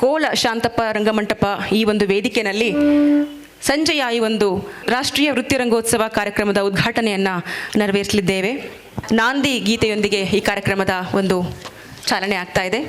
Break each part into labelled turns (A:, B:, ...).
A: ಕೋಲ ಶಾಂತಪ್ಪ ರಂಗಮಂಟಪ ಈ ಒಂದು ವೇದಿಕೆನಲ್ಲಿ ಸಂಜೆಯ ಈ ಒಂದು ರಾಷ್ಟ್ರೀಯ ವೃತ್ತಿ ರಂಗೋತ್ಸವ ಕಾರ್ಯಕ್ರಮದ ಉದ್ಘಾಟನೆಯನ್ನು ನೆರವೇರಿಸಲಿದ್ದೇವೆ. ನಾಂದಿ ಗೀತೆಯೊಂದಿಗೆ ಈ ಕಾರ್ಯಕ್ರಮದ ಒಂದು ಚಾಲನೆ ಆಗ್ತಾ ಇದೆ.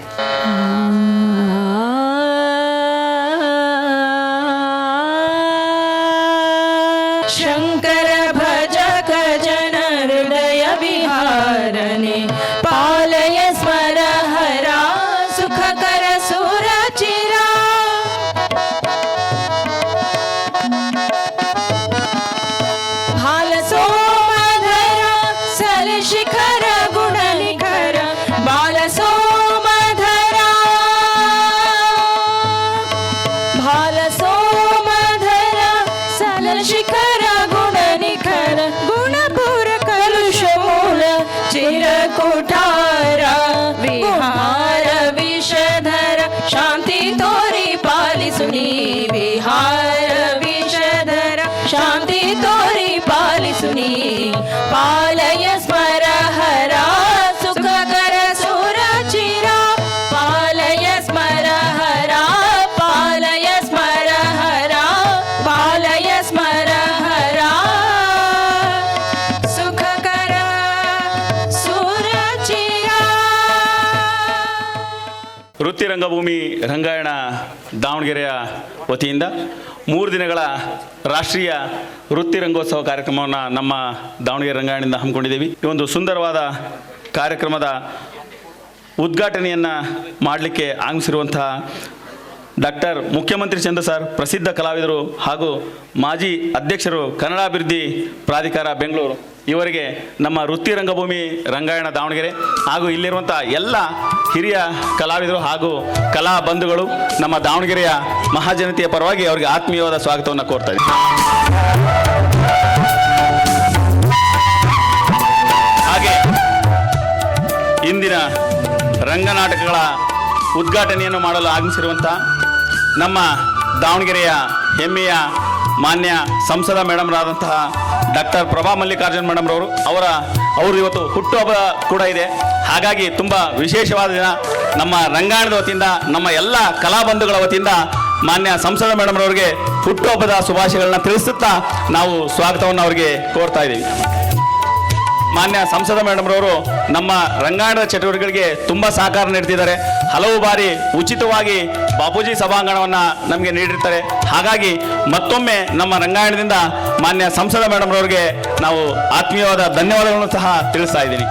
B: ರಂಗಭೂಮಿ ರಂಗಾಯಣ ದಾವಣಗೆರೆಯ ವತಿಯಿಂದ ಮೂರು ದಿನಗಳ ರಾಷ್ಟ್ರೀಯ ವೃತ್ತಿ ರಂಗೋತ್ಸವ ಕಾರ್ಯಕ್ರಮವನ್ನು ನಮ್ಮ ದಾವಣಗೆರೆ ರಂಗಾಯಣದಿಂದ ಹಮ್ಮಿಕೊಂಡಿದ್ದೀವಿ. ಈ ಒಂದು ಸುಂದರವಾದ ಕಾರ್ಯಕ್ರಮದ ಉದ್ಘಾಟನೆಯನ್ನು ಮಾಡಲಿಕ್ಕೆ ಆಗಮಿಸಿರುವಂತಹ ಡಾಕ್ಟರ್ ಮುಖ್ಯಮಂತ್ರಿ ಚಂದ್ರ ಸರ್, ಪ್ರಸಿದ್ಧ ಕಲಾವಿದರು ಹಾಗೂ ಮಾಜಿ ಅಧ್ಯಕ್ಷರು ಕನ್ನಡಾಭಿವೃದ್ಧಿ ಪ್ರಾಧಿಕಾರ ಬೆಂಗಳೂರು. ಇವರಿಗೆ ನಮ್ಮ ವೃತ್ತಿ ರಂಗಭೂಮಿ ರಂಗಾಯಣ ದಾವಣಗೆರೆ ಹಾಗೂ ಇಲ್ಲಿರುವಂಥ ಎಲ್ಲ ಹಿರಿಯ ಕಲಾವಿದರು ಹಾಗೂ ಕಲಾ ಬಂಧುಗಳು ನಮ್ಮ ದಾವಣಗೆರೆಯ ಮಹಾಜನತೆಯ ಪರವಾಗಿ ಅವರಿಗೆ ಆತ್ಮೀಯವಾದ ಸ್ವಾಗತವನ್ನು ಕೋರ್ತಾ ಹಾಗೆ ಇಂದಿನ ರಂಗನಾಟಕಗಳ ಉದ್ಘಾಟನೆಯನ್ನು ಮಾಡಲು ಆಗಮಿಸಿರುವಂಥ ನಮ್ಮ ದಾವಣಗೆರೆಯ ಹೆಮ್ಮೆಯ ಮಾನ್ಯ ಸಂಸದ ಮೇಡಮ್ರಾದಂತಹ ಡಾಕ್ಟರ್ ಪ್ರಭಾ ಮಲ್ಲಿಕಾರ್ಜುನ್ ಮೇಡಮ್ರವರು ಅವರ ಅವರು ಇವತ್ತು ಹುಟ್ಟುಹಬ್ಬ ಕೂಡ ಇದೆ. ಹಾಗಾಗಿ ತುಂಬ ವಿಶೇಷವಾದ ದಿನ. ನಮ್ಮ ರಂಗಾಯಣದ ವತಿಯಿಂದ, ನಮ್ಮ ಎಲ್ಲ ಕಲಾಬಂಧುಗಳ ವತಿಯಿಂದ ಮಾನ್ಯ ಸಂಸದ ಮೇಡಮ್ರವರಿಗೆ ಹುಟ್ಟುಹಬ್ಬದ ಶುಭಾಶಯಗಳನ್ನ ತಿಳಿಸುತ್ತಾ ನಾವು ಸ್ವಾಗತವನ್ನು ಅವರಿಗೆ ಕೋರ್ತಾ ಇದ್ದೀವಿ. ಮಾನ್ಯ ಸಂಸದ ಮೇಡಮ್ರವರು ನಮ್ಮ ರಂಗಾಯಣದ ಚಟುವಟಿಕೆಗಳಿಗೆ ತುಂಬ ಸಹಕಾರ ನೀಡ್ತಿದ್ದಾರೆ. ಹಲವು ಬಾರಿ ಉಚಿತವಾಗಿ ಬಾಪೂಜಿ ಸಭಾಂಗಣವನ್ನು ನಮಗೆ ನೀಡಿರ್ತಾರೆ. ಹಾಗಾಗಿ ಮತ್ತೊಮ್ಮೆ ನಮ್ಮ ರಂಗಾಯಣದಿಂದ ಮಾನ್ಯ ಸಂಸದ ಮೇಡಮ್ರವ್ರಿಗೆ ನಾವು ಆತ್ಮೀಯವಾದ ಧನ್ಯವಾದಗಳನ್ನು ಸಹ ತಿಳಿಸ್ತಾ ಇದ್ದೀನಿ.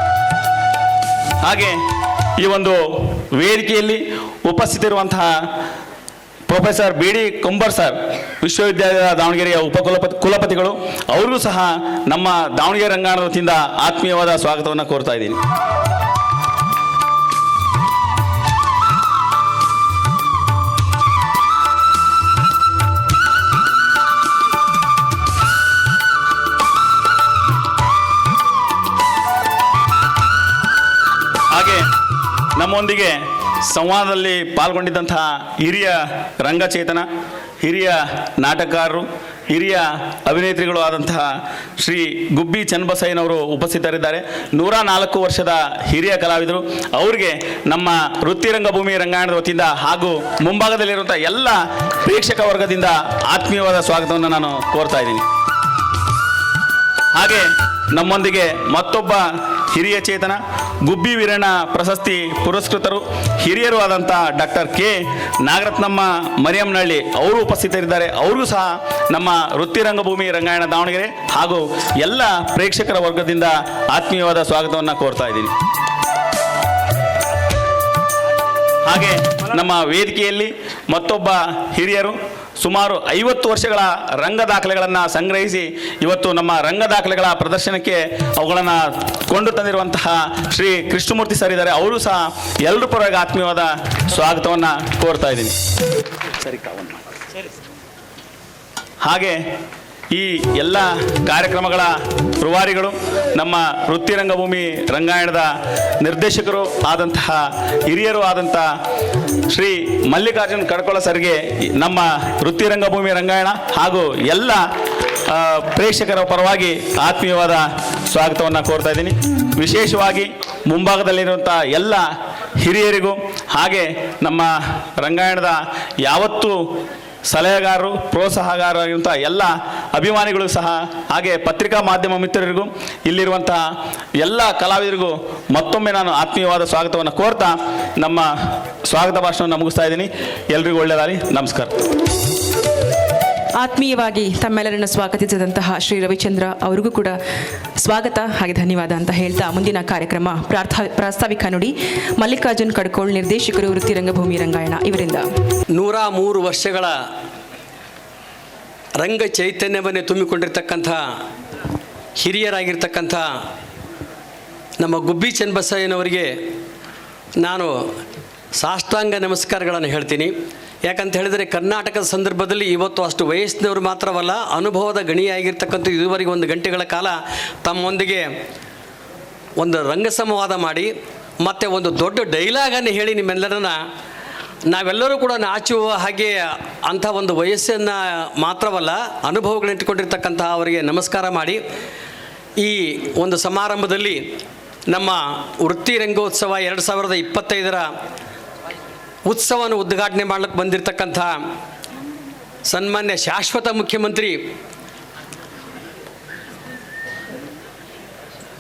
B: ಹಾಗೆ ಈ ಒಂದು ವೇದಿಕೆಯಲ್ಲಿ ಉಪಸ್ಥಿತಿರುವಂತಹ professor B D Kumbar sir, ವಿಶ್ವವಿದ್ಯಾಲಯದ ದಾವಣಗೆರೆಯ ಉಪಕುಲಪತಿ, ಕುಲಪತಿಗಳು, ಅವರಿಗೂ ಸಹ ನಮ್ಮ ದಾವಣಗೆರೆ ರಂಗಾಯಣದ ವತಿಯಿಂದ ಆತ್ಮೀಯವಾದ ಸ್ವಾಗತವನ್ನು ಕೋರ್ತಾ ಇದ್ದೀನಿ. ನಮ್ಮೊಂದಿಗೆ ಸಂವಾದದಲ್ಲಿ ಪಾಲ್ಗೊಂಡಿದ್ದಂತಹ ಹಿರಿಯ ರಂಗಚೇತನ, ಹಿರಿಯ ನಾಟಕಕಾರರು ಹಿರಿಯ ಅಭಿನೇತ್ರಿಗಳು ಆದಂತಹ ಶ್ರೀ ಗುಬ್ಬಿ ಚನ್ನಬಸಯ್ಯನವರು ಉಪಸ್ಥಿತರಿದ್ದಾರೆ. ನೂರ ನಾಲ್ಕು ವರ್ಷದ ಹಿರಿಯ ಕಲಾವಿದರು. ಅವರಿಗೆ ನಮ್ಮ ವೃತ್ತಿ ರಂಗಭೂಮಿ ರಂಗಾಯಣದ ವತಿಯಿಂದ ಹಾಗೂ ಮುಂಭಾಗದಲ್ಲಿರುವಂಥ ಎಲ್ಲ ಪ್ರೇಕ್ಷಕ ವರ್ಗದಿಂದ ಆತ್ಮೀಯವಾದ ಸ್ವಾಗತವನ್ನು ನಾನು ಕೋರ್ತಾ ಇದ್ದೀನಿ. ಹಾಗೆ ನಮ್ಮೊಂದಿಗೆ ಮತ್ತೊಬ್ಬ ಹಿರಿಯ ಚೇತನ ಗುಬ್ಬಿ ವೀರಣ್ಣ ಪ್ರಶಸ್ತಿ ಪುರಸ್ಕೃತರು ಹಿರಿಯರು ಆದಂಥ ಡಾಕ್ಟರ್ ಕೆ ನಾಗರತ್ನಮ್ಮ ಮರಿಯಮ್ಮನಹಳ್ಳಿ ಅವರು ಉಪಸ್ಥಿತರಿದ್ದಾರೆ. ಅವ್ರಿಗೂ ಸಹ ನಮ್ಮ ವೃತ್ತಿ ರಂಗಭೂಮಿ ರಂಗಾಯಣ ದಾವಣಗೆರೆ ಹಾಗೂ ಎಲ್ಲ ಪ್ರೇಕ್ಷಕರ ವರ್ಗದಿಂದ ಆತ್ಮೀಯವಾದ ಸ್ವಾಗತವನ್ನು ಕೋರ್ತಾ ಇದ್ದೀನಿ. ಹಾಗೆ ನಮ್ಮ ವೇದಿಕೆಯಲ್ಲಿ ಮತ್ತೊಬ್ಬ ಹಿರಿಯರು ಸುಮಾರು ಐವತ್ತು ವರ್ಷಗಳ ರಂಗ ದಾಖಲೆಗಳನ್ನು ಸಂಗ್ರಹಿಸಿ ಇವತ್ತು ನಮ್ಮ ರಂಗ ದಾಖಲೆಗಳ ಪ್ರದರ್ಶನಕ್ಕೆ ಅವುಗಳನ್ನು ಕೊಂಡು ತಂದಿರುವಂತಹ ಶ್ರೀ ಕೃಷ್ಣಮೂರ್ತಿ ಸರ್ ಇದ್ದಾರೆ. ಅವರು ಸಹ ಎಲ್ಲರ ಪರವಾಗಿ ಆತ್ಮೀಯವಾದ ಸ್ವಾಗತವನ್ನು ಕೋರ್ತಾ ಇದ್ದೀನಿ. ಹಾಗೆ ಈ ಎಲ್ಲ ಕಾರ್ಯಕ್ರಮಗಳ ರುವಾರಿಗಳು ನಮ್ಮ ವೃತ್ತಿ ರಂಗಭೂಮಿ ರಂಗಾಯಣದ ನಿರ್ದೇಶಕರು ಆದಂತಹ ಹಿರಿಯರು ಆದಂತಹ ಶ್ರೀ ಮಲ್ಲಿಕಾರ್ಜುನ್ ಕಡ್ಕೊಳ ಸರ್ಗೆ ನಮ್ಮ ವೃತ್ತಿ ರಂಗಭೂಮಿ ರಂಗಾಯಣ ಹಾಗೂ ಎಲ್ಲ ಪ್ರೇಕ್ಷಕರ ಪರವಾಗಿ ಆತ್ಮೀಯವಾದ ಸ್ವಾಗತವನ್ನು ಕೋರ್ತಾ ಇದ್ದೀನಿ. ವಿಶೇಷವಾಗಿ ಮುಂಭಾಗದಲ್ಲಿರುವಂಥ ಎಲ್ಲ ಹಿರಿಯರಿಗೂ ಹಾಗೆ ನಮ್ಮ ರಂಗಾಯಣದ ಯಾವತ್ತೂ ಸಲಹೆಗಾರರು ಪ್ರೋತ್ಸಾಹಗಾರರಾಗಿರುವಂಥ ಎಲ್ಲ ಅಭಿಮಾನಿಗಳು ಸಹ ಹಾಗೆ ಪತ್ರಿಕಾ ಮಾಧ್ಯಮ ಮಿತ್ರರಿಗೂ ಇಲ್ಲಿರುವಂತಹ ಎಲ್ಲ ಕಲಾವಿದರಿಗೂ ಮತ್ತೊಮ್ಮೆ ನಾನು ಆತ್ಮೀಯವಾದ ಸ್ವಾಗತವನ್ನು ಕೋರ್ತಾ ನಮ್ಮ ಸ್ವಾಗತ ಭಾಷಣವನ್ನು ಮುಗಿಸ್ತಾ ಇದ್ದೀನಿ. ಎಲ್ರಿಗೂ ಒಳ್ಳೆಯದಾಗಲಿ. ನಮಸ್ಕಾರ.
A: ಆತ್ಮೀಯವಾಗಿ ತಮ್ಮೆಲ್ಲರನ್ನು ಸ್ವಾಗತಿಸಿದಂತಹ ಶ್ರೀ ರವಿಚಂದ್ರ ಅವರಿಗೂ ಕೂಡ ಸ್ವಾಗತ. ಹಾಗೆ ಧನ್ಯವಾದ ಅಂತ ಹೇಳ್ತಾ ಮುಂದಿನ ಕಾರ್ಯಕ್ರಮ ಪ್ರಾರ್ಥ, ಪ್ರಾಸ್ತಾವಿಕ ನುಡಿ. ಮಲ್ಲಿಕಾರ್ಜುನ್ ಕಡ್ಕೋಳ್, ನಿರ್ದೇಶಕರು ವೃತ್ತಿ ರಂಗಭೂಮಿ ರಂಗಾಯಣ ಇವರಿಂದ.
C: ನೂರ ಮೂರು ವರ್ಷಗಳ ರಂಗ ಚೈತನ್ಯವನ್ನೇ ತುಂಬಿಕೊಂಡಿರ್ತಕ್ಕಂಥ ಹಿರಿಯರಾಗಿರ್ತಕ್ಕಂಥ ನಮ್ಮ ಗುಬ್ಬಿ ಚನ್ನಬಸಯ್ಯನವರಿಗೆ ನಾನು ಸಾಷ್ಟಾಂಗ ನಮಸ್ಕಾರಗಳನ್ನು ಹೇಳ್ತೀನಿ. ಯಾಕಂತ ಹೇಳಿದರೆ ಕರ್ನಾಟಕದ ಸಂದರ್ಭದಲ್ಲಿ ಇವತ್ತು ಅಷ್ಟು ವಯಸ್ಸಿನವರು ಮಾತ್ರವಲ್ಲ, ಅನುಭವದ ಗಣಿಯಾಗಿರ್ತಕ್ಕಂಥ ಇದುವರೆಗೆ ಒಂದು ಗಂಟೆಗಳ ಕಾಲ ತಮ್ಮೊಂದಿಗೆ ಒಂದು ರಂಗ ಸಂವಾದ ಮಾಡಿ, ಮತ್ತು ಒಂದು ದೊಡ್ಡ ಡೈಲಾಗನ್ನು ಹೇಳಿ ನಿಮ್ಮೆಲ್ಲರನ್ನ ನಾವೆಲ್ಲರೂ ಕೂಡ ನಾಚುವ ಹಾಗೆ ಅಂಥ ಒಂದು ವಯಸ್ಸನ್ನು ಮಾತ್ರವಲ್ಲ, ಅನುಭವಗಳನ್ನ ಇಟ್ಟುಕೊಂಡಿರ್ತಕ್ಕಂಥ ಅವರಿಗೆ ನಮಸ್ಕಾರ ಮಾಡಿ, ಈ ಒಂದು ಸಮಾರಂಭದಲ್ಲಿ ನಮ್ಮ ವೃತ್ತಿ ರಂಗೋತ್ಸವ ಎರಡು ಸಾವಿರದ ಇಪ್ಪತ್ತೈದರ ಉತ್ಸವವನ್ನು ಉದ್ಘಾಟನೆ ಮಾಡಲಿಕ್ಕೆ ಬಂದಿರತಕ್ಕಂಥ ಸನ್ಮಾನ್ಯ ಶಾಶ್ವತ ಮುಖ್ಯಮಂತ್ರಿ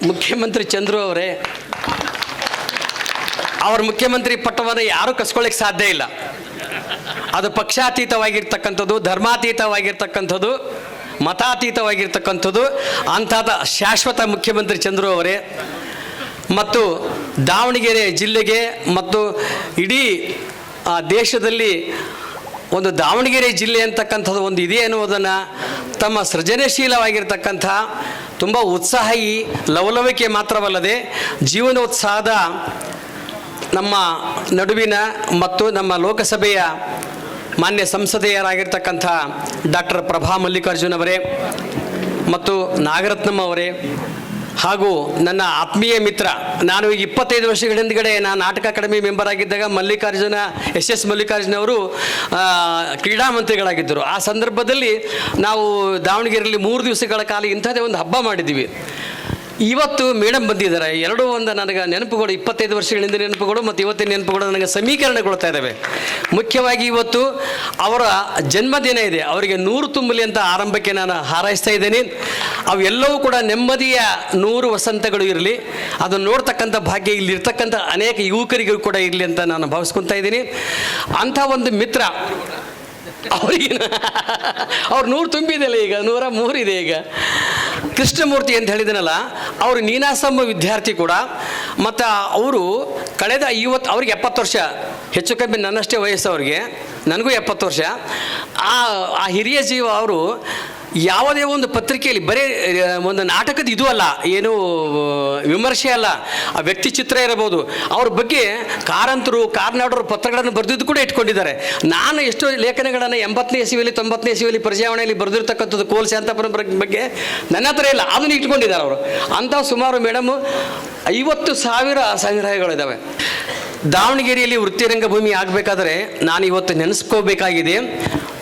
C: ಮುಖ್ಯಮಂತ್ರಿ ಚಂದ್ರು ಅವರೇ, ಅವ್ರ ಮುಖ್ಯಮಂತ್ರಿ ಪಟ್ಟವನ್ನು ಯಾರೂ ಕಸ್ಕೊಳ್ಳಿಕ್ಕೆ ಸಾಧ್ಯ ಇಲ್ಲ. ಅದು ಪಕ್ಷಾತೀತವಾಗಿರ್ತಕ್ಕಂಥದ್ದು, ಧರ್ಮಾತೀತವಾಗಿರ್ತಕ್ಕಂಥದ್ದು, ಮತಾತೀತವಾಗಿರ್ತಕ್ಕಂಥದ್ದು, ಅಂಥದ ಶಾಶ್ವತ ಮುಖ್ಯಮಂತ್ರಿ ಚಂದ್ರು ಅವರೇ. ಮತ್ತು ದಾವಣಗೆರೆ ಜಿಲ್ಲೆಗೆ ಮತ್ತು ಇಡೀ ಆ ದೇಶದಲ್ಲಿ ಒಂದು ದಾವಣಗೆರೆ ಜಿಲ್ಲೆ ಅಂತಕ್ಕಂಥದ್ದು ಒಂದು ಇದೆ ಅನ್ನುವುದನ್ನು ತಮ್ಮ ಸೃಜನಶೀಲವಾಗಿರ್ತಕ್ಕಂಥ, ತುಂಬ ಉತ್ಸಾಹಿ, ಲವಲವಿಕೆ ಮಾತ್ರವಲ್ಲದೆ ಜೀವನೋತ್ಸಾಹದ ನಮ್ಮ ನಡುವಿನ ಮತ್ತು ನಮ್ಮ ಲೋಕಸಭೆಯ ಮಾನ್ಯ ಸಂಸದೆಯರಾಗಿರ್ತಕ್ಕಂಥ ಡಾಕ್ಟರ್ ಪ್ರಭಾ ಮಲ್ಲಿಕಾರ್ಜುನ್ ಅವರೇ ಮತ್ತು ನಾಗರತ್ನಂ ಅವರೇ ಹಾಗೂ ನನ್ನ ಆತ್ಮೀಯ ಮಿತ್ರ, ನಾನು ಈಗ ಇಪ್ಪತ್ತೈದು ವರ್ಷಗಳ ಹಿಂದ್ಗಡೆ ನಾನು ನಾಟಕ ಅಕಾಡೆಮಿ ಮೆಂಬರ್ ಆಗಿದ್ದಾಗ ಮಲ್ಲಿಕಾರ್ಜುನ, ಎಸ್ ಎಸ್ ಮಲ್ಲಿಕಾರ್ಜುನ ಅವರು ಕ್ರೀಡಾ ಮಂತ್ರಿಗಳಾಗಿದ್ದರು. ಆ ಸಂದರ್ಭದಲ್ಲಿ ನಾವು ದಾವಣಗೆರೆಯಲ್ಲಿ ಮೂರು ದಿವಸಗಳ ಕಾಲ ಇಂಥದ್ದೇ ಒಂದು ಹಬ್ಬ ಮಾಡಿದ್ದೀವಿ. ಇವತ್ತು ಮೇಡಮ್ ಬಂದಿದ್ದಾರೆ. ಎರಡೂ ಒಂದು ನನಗೆ ನೆನಪುಗಳು, ಇಪ್ಪತ್ತೈದು ವರ್ಷಗಳಿಂದ ನೆನಪುಗಳು ಮತ್ತು ಇವತ್ತಿನ ನೆನಪುಗಳು ನನಗೆ ಸಮೀಕರಣಗೊಳ್ತಾ ಇದ್ದಾವೆ ಮುಖ್ಯವಾಗಿ ಇವತ್ತು ಅವರ ಜನ್ಮದಿನ ಇದೆ. ಅವರಿಗೆ ನೂರು ತುಂಬಲಿ ಅಂತ ಆರಂಭಕ್ಕೆ ನಾನು ಹಾರೈಸ್ತಾ ಇದ್ದೇನೆ. ಅವೆಲ್ಲವೂ ಕೂಡ ನೆಮ್ಮದಿಯ ನೂರು ವಸಂತಗಳು ಇರಲಿ. ಅದನ್ನು ನೋಡ್ತಕ್ಕಂಥ ಭಾಗ್ಯ, ಇಲ್ಲಿರ್ತಕ್ಕಂಥ ಅನೇಕ ಯುವಕರಿಗೂ ಕೂಡ ಇರಲಿ ಅಂತ ನಾನು ಭಾವಿಸ್ಕೊತಾ ಇದ್ದೀನಿ. ಅಂಥ ಒಂದು ಮಿತ್ರ ಅವ್ರಿಗೆ ಅವ್ರು ನೂರು ತುಂಬಿದೆಯಲ್ಲ ಈಗ? ನೂರ ಮೂರಿದೆ ಈಗ. ಕೃಷ್ಣಮೂರ್ತಿ ಅಂತ ಹೇಳಿದನಲ್ಲ, ಅವರು ನೀನಾಸಮ್ಮ ವಿದ್ಯಾರ್ಥಿ ಕೂಡ, ಮತ್ತು ಅವರು ಕಳೆದ ಐವತ್ತು ಅವ್ರಿಗೆ ಎಪ್ಪತ್ತು ವರ್ಷ, ಹೆಚ್ಚು ಕಮ್ಮಿ ನನ್ನಷ್ಟೇ ವಯಸ್ಸು ಅವ್ರಿಗೆ ನನಗೂ ಎಪ್ಪತ್ತು ವರ್ಷ. ಆ ಆ ಹಿರಿಯ ಜೀವ ಅವರು ಯಾವುದೇ ಒಂದು ಪತ್ರಿಕೆಯಲ್ಲಿ, ಬರೀ ಒಂದು ನಾಟಕದ ಇದು ಅಲ್ಲ, ಏನು ವಿಮರ್ಶೆ ಅಲ್ಲ, ಆ ವ್ಯಕ್ತಿ ಚಿತ್ರ ಇರಬಹುದು. ಅವ್ರ ಬಗ್ಗೆ ಕಾರಂತರು, ಕಾರ್ನಾಡರು ಪತ್ರಗಳನ್ನು ಬರೆದಿದ್ದು ಕೂಡ ಇಟ್ಕೊಂಡಿದ್ದಾರೆ. ನಾನು ಎಷ್ಟೋ ಲೇಖನಗಳನ್ನು ಎಂಬತ್ತನೇ ಇಸವಿಯಲ್ಲಿ ತೊಂಬತ್ತನೇ ಇಸವಿಯಲ್ಲಿ ಪ್ರಜಾವಣೆಯಲ್ಲಿ ಬರೆದಿರ್ತಕ್ಕಂಥದ್ದು ಕೋಲ್ ಶಾಂತಪುರ ಬಗ್ಗೆ ನನ್ನ ಹತ್ರ ಇಲ್ಲ, ಅದನ್ನು ಇಟ್ಕೊಂಡಿದ್ದಾರೆ ಅವರು. ಅಂಥ ಸುಮಾರು ಮೇಡಮ್, ಐವತ್ತು ಸಾವಿರ ಸಂಗ್ರಹಗಳಿದ್ದಾವೆ ದಾವಣಗೆರೆಯಲ್ಲಿ ವೃತ್ತಿ ರಂಗಭೂಮಿ ಆಗಬೇಕಾದ್ರೆ ನಾನು ಇವತ್ತು ನೆನೆಸ್ಕೋಬೇಕಾಗಿದೆ.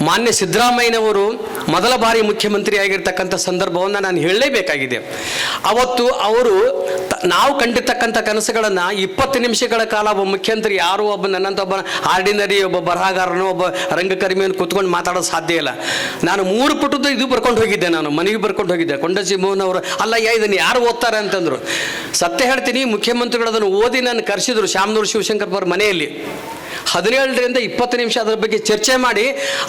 C: ಮಾನ್ಯ ಸಿದ್ದರಾಮಯ್ಯನವರು ಮೊದಲ ಬಾರಿ ಮುಖ್ಯಮಂತ್ರಿ ಆಗಿರ್ತಕ್ಕಂಥ ಸಂದರ್ಭವನ್ನು ನಾನು ಹೇಳಲೇಬೇಕಾಗಿದೆ. ಅವತ್ತು ಅವರು ನಾವು ಕಂಡಿರ್ತಕ್ಕಂಥ ಕನಸುಗಳನ್ನು ಇಪ್ಪತ್ತು ನಿಮಿಷಗಳ ಕಾಲ ಒಬ್ಬ ಮುಖ್ಯಮಂತ್ರಿ ಯಾರು, ಒಬ್ಬ ನನ್ನಂತ ಒಬ್ಬ ಆರ್ಡಿನರಿ, ಒಬ್ಬ ಬರಹಗಾರನೋ, ಒಬ್ಬ ರಂಗಕರ್ಮಿಯನ್ನು ಕೂತ್ಕೊಂಡು ಮಾತಾಡೋದು ಸಾಧ್ಯ ಇಲ್ಲ. ನಾನು ಮೂರು ಪುಟದ್ದು ಇದು ಬರ್ಕೊಂಡು ಹೋಗಿದ್ದೆ ನಾನು, ಮನೆಗೆ ಬರ್ಕೊಂಡು ಹೋಗಿದ್ದೆ. ಕೊಂಡಜಿ ಮೋಹನ್ ಅವರು, ಅಲ್ಲ ಇದನ್ನು ಯಾರು ಓದ್ತಾರೆ? ಅಂತಂದರು. ಸತ್ಯ ಹೇಳ್ತೀನಿ ಮುಖ್ಯಮಂತ್ರಿಗಳು ಅದನ್ನು ಓದಿ ನಾನು ಕರೆಸಿದ್ರು, ಶಾಮನೂರು ಶಿವಶಂಕರ್ ಅವ್ರ ಮನೆಯಲ್ಲಿ. ಹದಿನೇಳರಿಂದ ಇಪ್ಪತ್ತು ನಿಮಿಷ ಅದರ ಬಗ್ಗೆ ಚರ್ಚೆ ಮಾಡಿ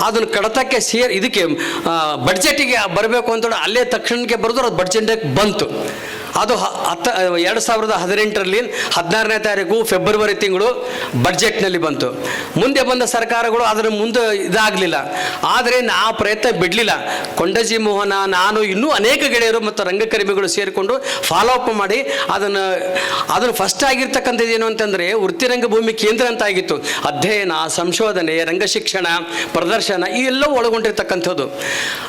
C: ಅದನ್ನು ಕಡತಕ್ಕೆ ಸೇರ್ ಇದಕ್ಕೆ ಬಡ್ಜೆಟಿಗೆ ಬರಬೇಕು ಅಂತ ಅಲ್ಲೇ ತಕ್ಷಣಕ್ಕೆ ಬರೆದ್ರೆ, ಅದು ಬಡ್ಜೆಟ್ಗೆ ಬಂತು. ಅದು ಹತ್ತ, ಎರಡು ಸಾವಿರದ ಹದಿನೆಂಟರಲ್ಲಿ ಹದಿನಾರನೇ ತಾರೀಕು ಫೆಬ್ರವರಿ ತಿಂಗಳು ಬಡ್ಜೆಟ್ನಲ್ಲಿ ಬಂತು. ಮುಂದೆ ಬಂದ ಸರ್ಕಾರಗಳು ಅದರ ಮುಂದೆ ಇದಾಗಲಿಲ್ಲ. ಆದರೆ ನಾ ಪ್ರಯತ್ನ ಬಿಡಲಿಲ್ಲ. ಕೊಂಡಜಿ ಮೋಹನ, ನಾನು ಇನ್ನೂ ಅನೇಕ ಗೆಳೆಯರು ಮತ್ತು ರಂಗಕರ್ಮಿಗಳು ಸೇರಿಕೊಂಡು ಫಾಲೋ ಅಪ್ ಮಾಡಿ ಅದನ್ನು ಅದನ್ನು ಫಸ್ಟ್ ಆಗಿರ್ತಕ್ಕಂಥದ್ದು ಏನು ಅಂತಂದರೆ ವೃತ್ತಿ ರಂಗಭೂಮಿ ಕೇಂದ್ರ ಅಂತ ಆಗಿತ್ತು. ಅಧ್ಯಯನ, ಸಂಶೋಧನೆ ರಂಗಶಿಕ್ಷಣ ಪ್ರದರ್ಶನ ಇವೆಲ್ಲವೂ ಒಳಗೊಂಡಿರ್ತಕ್ಕಂಥದ್ದು.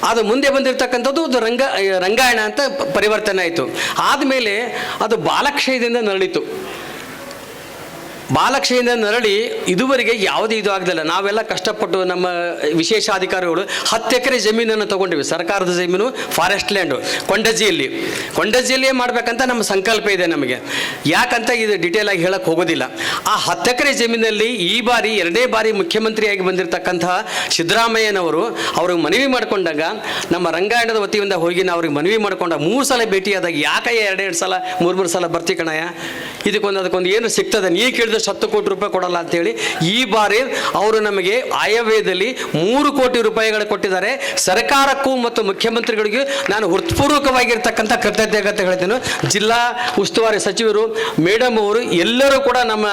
C: ಅದು ಮುಂದೆ ಬಂದಿರತಕ್ಕಂಥದ್ದು ರಂಗ, ರಂಗಾಯಣ ಅಂತ ಪರಿವರ್ತನೆ ಆಯಿತು. ಆದಮೇಲೆ ಅದು ಬಾಲಕ್ಷಯದಿಂದ ನರಳಿತು. ಬಾಲಕ್ಷಯಿಂದ ನರಳಿ ಇದುವರೆಗೆ ಯಾವುದೇ ಇದು ಆಗಲಿಲ್ಲ. ನಾವೆಲ್ಲ ಕಷ್ಟಪಟ್ಟು ನಮ್ಮ ವಿಶೇಷಾಧಿಕಾರಿಗಳು ಹತ್ತು ಎಕರೆ ಜಮೀನನ್ನು ತಗೊಂಡಿವಿ. ಸರ್ಕಾರದ ಜಮೀನು ಫಾರೆಸ್ಟ್ ಲ್ಯಾಂಡು ಕೊಂಡಜ್ಜಿಯಲ್ಲಿ. ಕೊಂಡಜ್ಜಿಯಲ್ಲಿಯೇ ಮಾಡಬೇಕಂತ ನಮ್ಮ ಸಂಕಲ್ಪ ಇದೆ ನಮಗೆ. ಯಾಕಂತ ಇದು ಡಿಟೇಲ್ ಆಗಿ ಹೇಳಕ್ಕೆ ಹೋಗೋದಿಲ್ಲ. ಆ ಹತ್ತು ಎಕರೆ ಜಮೀನಲ್ಲಿ ಈ ಬಾರಿ, ಎರಡೇ ಬಾರಿ ಮುಖ್ಯಮಂತ್ರಿಯಾಗಿ ಬಂದಿರತಕ್ಕಂತಹ ಸಿದ್ದರಾಮಯ್ಯನವರು ಅವ್ರಿಗೆ ಮನವಿ ಮಾಡಿಕೊಂಡಾಗ ನಮ್ಮ ರಂಗಾಯಣದ ವತಿಯಿಂದ ಹೋಗಿ ನಾವು ಅವ್ರಿಗೆ ಮನವಿ ಮಾಡಿಕೊಂಡಾಗ ಮೂರು ಸಲ ಭೇಟಿಯಾದಾಗ ಯಾಕೆ ಎರಡೆರಡು ಸಲ, ಮೂರು ಮೂರು ಸಲ ಬರ್ತಿ ಕಣಯ್ಯ? ಇದಕ್ಕೊಂದು, ಅದಕ್ಕೊಂದು ಏನು ಸಿಗ್ತದೆ? ನೀ ಕೇಳಿದ್ರೆ ಹತ್ತು ಕೋಟಿ ರೂಪಾಯಿ ಕೊಡಲ್ಲ ಅಂತೇಳಿ ಈ ಬಾರಿ ಅವರು ನಮಗೆ ಆಯವ್ಯಯದಲ್ಲಿ ಮೂರು ಕೋಟಿ ರೂಪಾಯಿಗಳು ಕೊಟ್ಟಿದ್ದಾರೆ. ಸರ್ಕಾರಕ್ಕೂ ಮತ್ತು ಮುಖ್ಯಮಂತ್ರಿಗಳಿಗೂ ನಾನು ಹೃತ್ಪೂರ್ವಕವಾಗಿರ್ತಕ್ಕಂಥ ಕೃತಜ್ಞತೆ ಹೇಳ್ತೇನೆ. ಜಿಲ್ಲಾ ಉಸ್ತುವಾರಿ ಸಚಿವರು ಮೇಡಮ್ ಅವರು ಎಲ್ಲರೂ ಕೂಡ ನಮ್ಮ,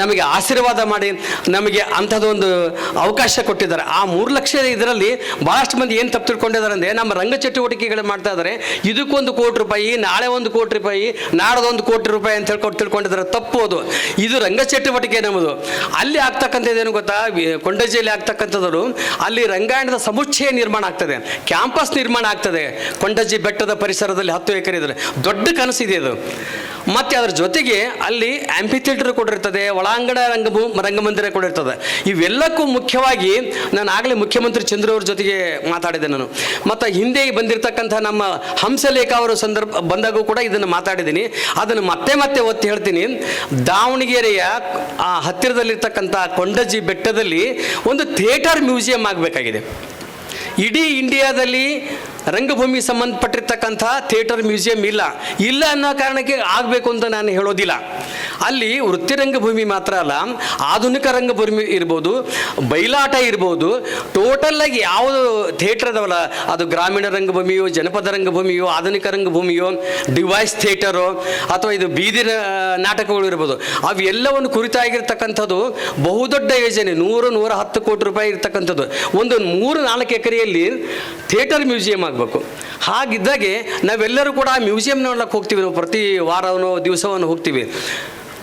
C: ನಮಗೆ ಆಶೀರ್ವಾದ ಮಾಡಿ ನಮಗೆ ಅಂಥದ್ದೊಂದು ಅವಕಾಶ ಕೊಟ್ಟಿದ್ದಾರೆ. ಆ ಮೂರು ಲಕ್ಷ ಇದರಲ್ಲಿ ಭಾಳಷ್ಟು ಮಂದಿ ಏನು ತಪ್ಪು ತಿಳ್ಕೊಂಡಿದ್ದಾರೆ ಅಂದರೆ ನಮ್ಮ ರಂಗ ಚಟುವಟಿಕೆಗಳು ಮಾಡ್ತಾ ಇದ್ದಾರೆ. ಇದಕ್ಕೊಂದು ಕೋಟಿ ರೂಪಾಯಿ, ನಾಳೆ ಒಂದು ಕೋಟಿ ರೂಪಾಯಿ, ನಾಡದೊಂದು ಕೋಟಿ ರೂಪಾಯಿ ಅಂತ ಹೇಳ್ಕೊಂಡು ತಿಳ್ಕೊಂಡಿದ್ದಾರೆ. ತಪ್ಪು ಅದು. ಇದು ರಂಗ ಚಟುವಟಿಕೆ ನಮ್ಮದು. ಅಲ್ಲಿ ಆಗ್ತಕ್ಕಂಥದ್ದು ಏನು ಗೊತ್ತಾ? ಕೊಂಡಜ್ಜಿಯಲ್ಲಿ ಆಗ್ತಕ್ಕಂಥದ್ದು ಅಲ್ಲಿ ರಂಗಾಯಣದ ಸಮುಚ್ಚಯ ನಿರ್ಮಾಣ ಆಗ್ತದೆ. ಕ್ಯಾಂಪಸ್ ನಿರ್ಮಾಣ ಆಗ್ತದೆ. ಕೊಂಡಜ್ಜಿ ಬೆಟ್ಟದ ಪರಿಸರದಲ್ಲಿ ಹತ್ತು ಎಕರೆ ಇದ್ರೆ. ದೊಡ್ಡ ಕನಸಿದೆ ಅದು. ಮತ್ತೆ ಅದ್ರ ಜೊತೆಗೆ ಅಲ್ಲಿ ಆಂಪಿ ಥಿಯೇಟರ್ ಕೊಡಿರ್ತದೆ ಒಳಾಂಗಣ ರಂಗಭೂ ರಂಗಮಂದಿರ ಕೊಡಿರ್ತದೆ ಇವೆಲ್ಲಕ್ಕೂ ಮುಖ್ಯವಾಗಿ ನಾನು ಆಗಲೇ ಮುಖ್ಯಮಂತ್ರಿ ಚಂದ್ರ ಅವ್ರ ಜೊತೆಗೆ ಮಾತಾಡಿದೆ ನಾನು. ಮತ್ತು ಹಿಂದೆ ಬಂದಿರತಕ್ಕಂಥ ನಮ್ಮ ಹಂಸಲೇಖ ಅವರ ಸಂದರ್ಭ ಬಂದಾಗೂ ಕೂಡ ಇದನ್ನು ಮಾತಾಡಿದ್ದೀನಿ. ಅದನ್ನು ಮತ್ತೆ ಮತ್ತೆ ಒತ್ತಿ ಹೇಳ್ತೀನಿ. ದಾವಣಗೆರೆಯ ಆ ಹತ್ತಿರದಲ್ಲಿರ್ತಕ್ಕಂಥ ಕೊಂಡಜ್ಜಿ ಬೆಟ್ಟದಲ್ಲಿ ಒಂದು ಥಿಯೇಟರ್ ಮ್ಯೂಸಿಯಂ ಆಗಬೇಕಾಗಿದೆ. ಇಡೀ ಇಂಡಿಯಾದಲ್ಲಿ ರಂಗಭೂಮಿ ಸಂಬಂಧಪಟ್ಟಿರ್ತಕ್ಕಂಥ ಥಿಯೇಟರ್, ಮ್ಯೂಸಿಯಂ ಇಲ್ಲ. ಇಲ್ಲ ಅನ್ನೋ ಕಾರಣಕ್ಕೆ ಆಗಬೇಕು ಅಂತ ನಾನು ಹೇಳೋದಿಲ್ಲ. ಅಲ್ಲಿ ವೃತ್ತಿ ರಂಗಭೂಮಿ ಮಾತ್ರ ಅಲ್ಲ, ಆಧುನಿಕ ರಂಗಭೂಮಿ ಇರ್ಬೋದು ಬಯಲಾಟ ಇರ್ಬೋದು, ಟೋಟಲ್ ಆಗಿ ಯಾವುದು ಥಿಯೇಟರ್ ಅದವಲ್ಲ, ಅದು ಗ್ರಾಮೀಣ ರಂಗಭೂಮಿಯೋ, ಜನಪದ ರಂಗಭೂಮಿಯೋ, ಆಧುನಿಕ ರಂಗಭೂಮಿಯೋ, ಡಿವೈಸ್ ಥಿಯೇಟರು, ಅಥವಾ ಇದು ಬೀದಿ ನಾಟಕಗಳು ಇರ್ಬೋದು, ಅವೆಲ್ಲವನ್ನು ಕುರಿತಾಗಿರ್ತಕ್ಕಂಥದ್ದು ಬಹುದೊಡ್ಡ ಯೋಜನೆ, ನೂರು ನೂರ ಹತ್ತು ಕೋಟಿ ರೂಪಾಯಿ ಇರ್ತಕ್ಕಂಥದ್ದು. ಒಂದು ಮೂರು ನಾಲ್ಕು ಎಕರೆಯಲ್ಲಿ ಥಿಯೇಟರ್, ಮ್ಯೂಸಿಯಂ ಆಗಬೇಕು. ಹಾಗಿದ್ದಾಗೆ ನಾವೆಲ್ಲರೂ ಕೂಡ ಆ ಮ್ಯೂಸಿಯಂ ನೋಡ್ಲಿಕ್ಕೆ ಹೋಗ್ತೀವಿ ನಾವು. ಪ್ರತಿ ವಾರವನ್ನೋ ದಿವಸವನ್ನು ಹೋಗ್ತೀವಿ.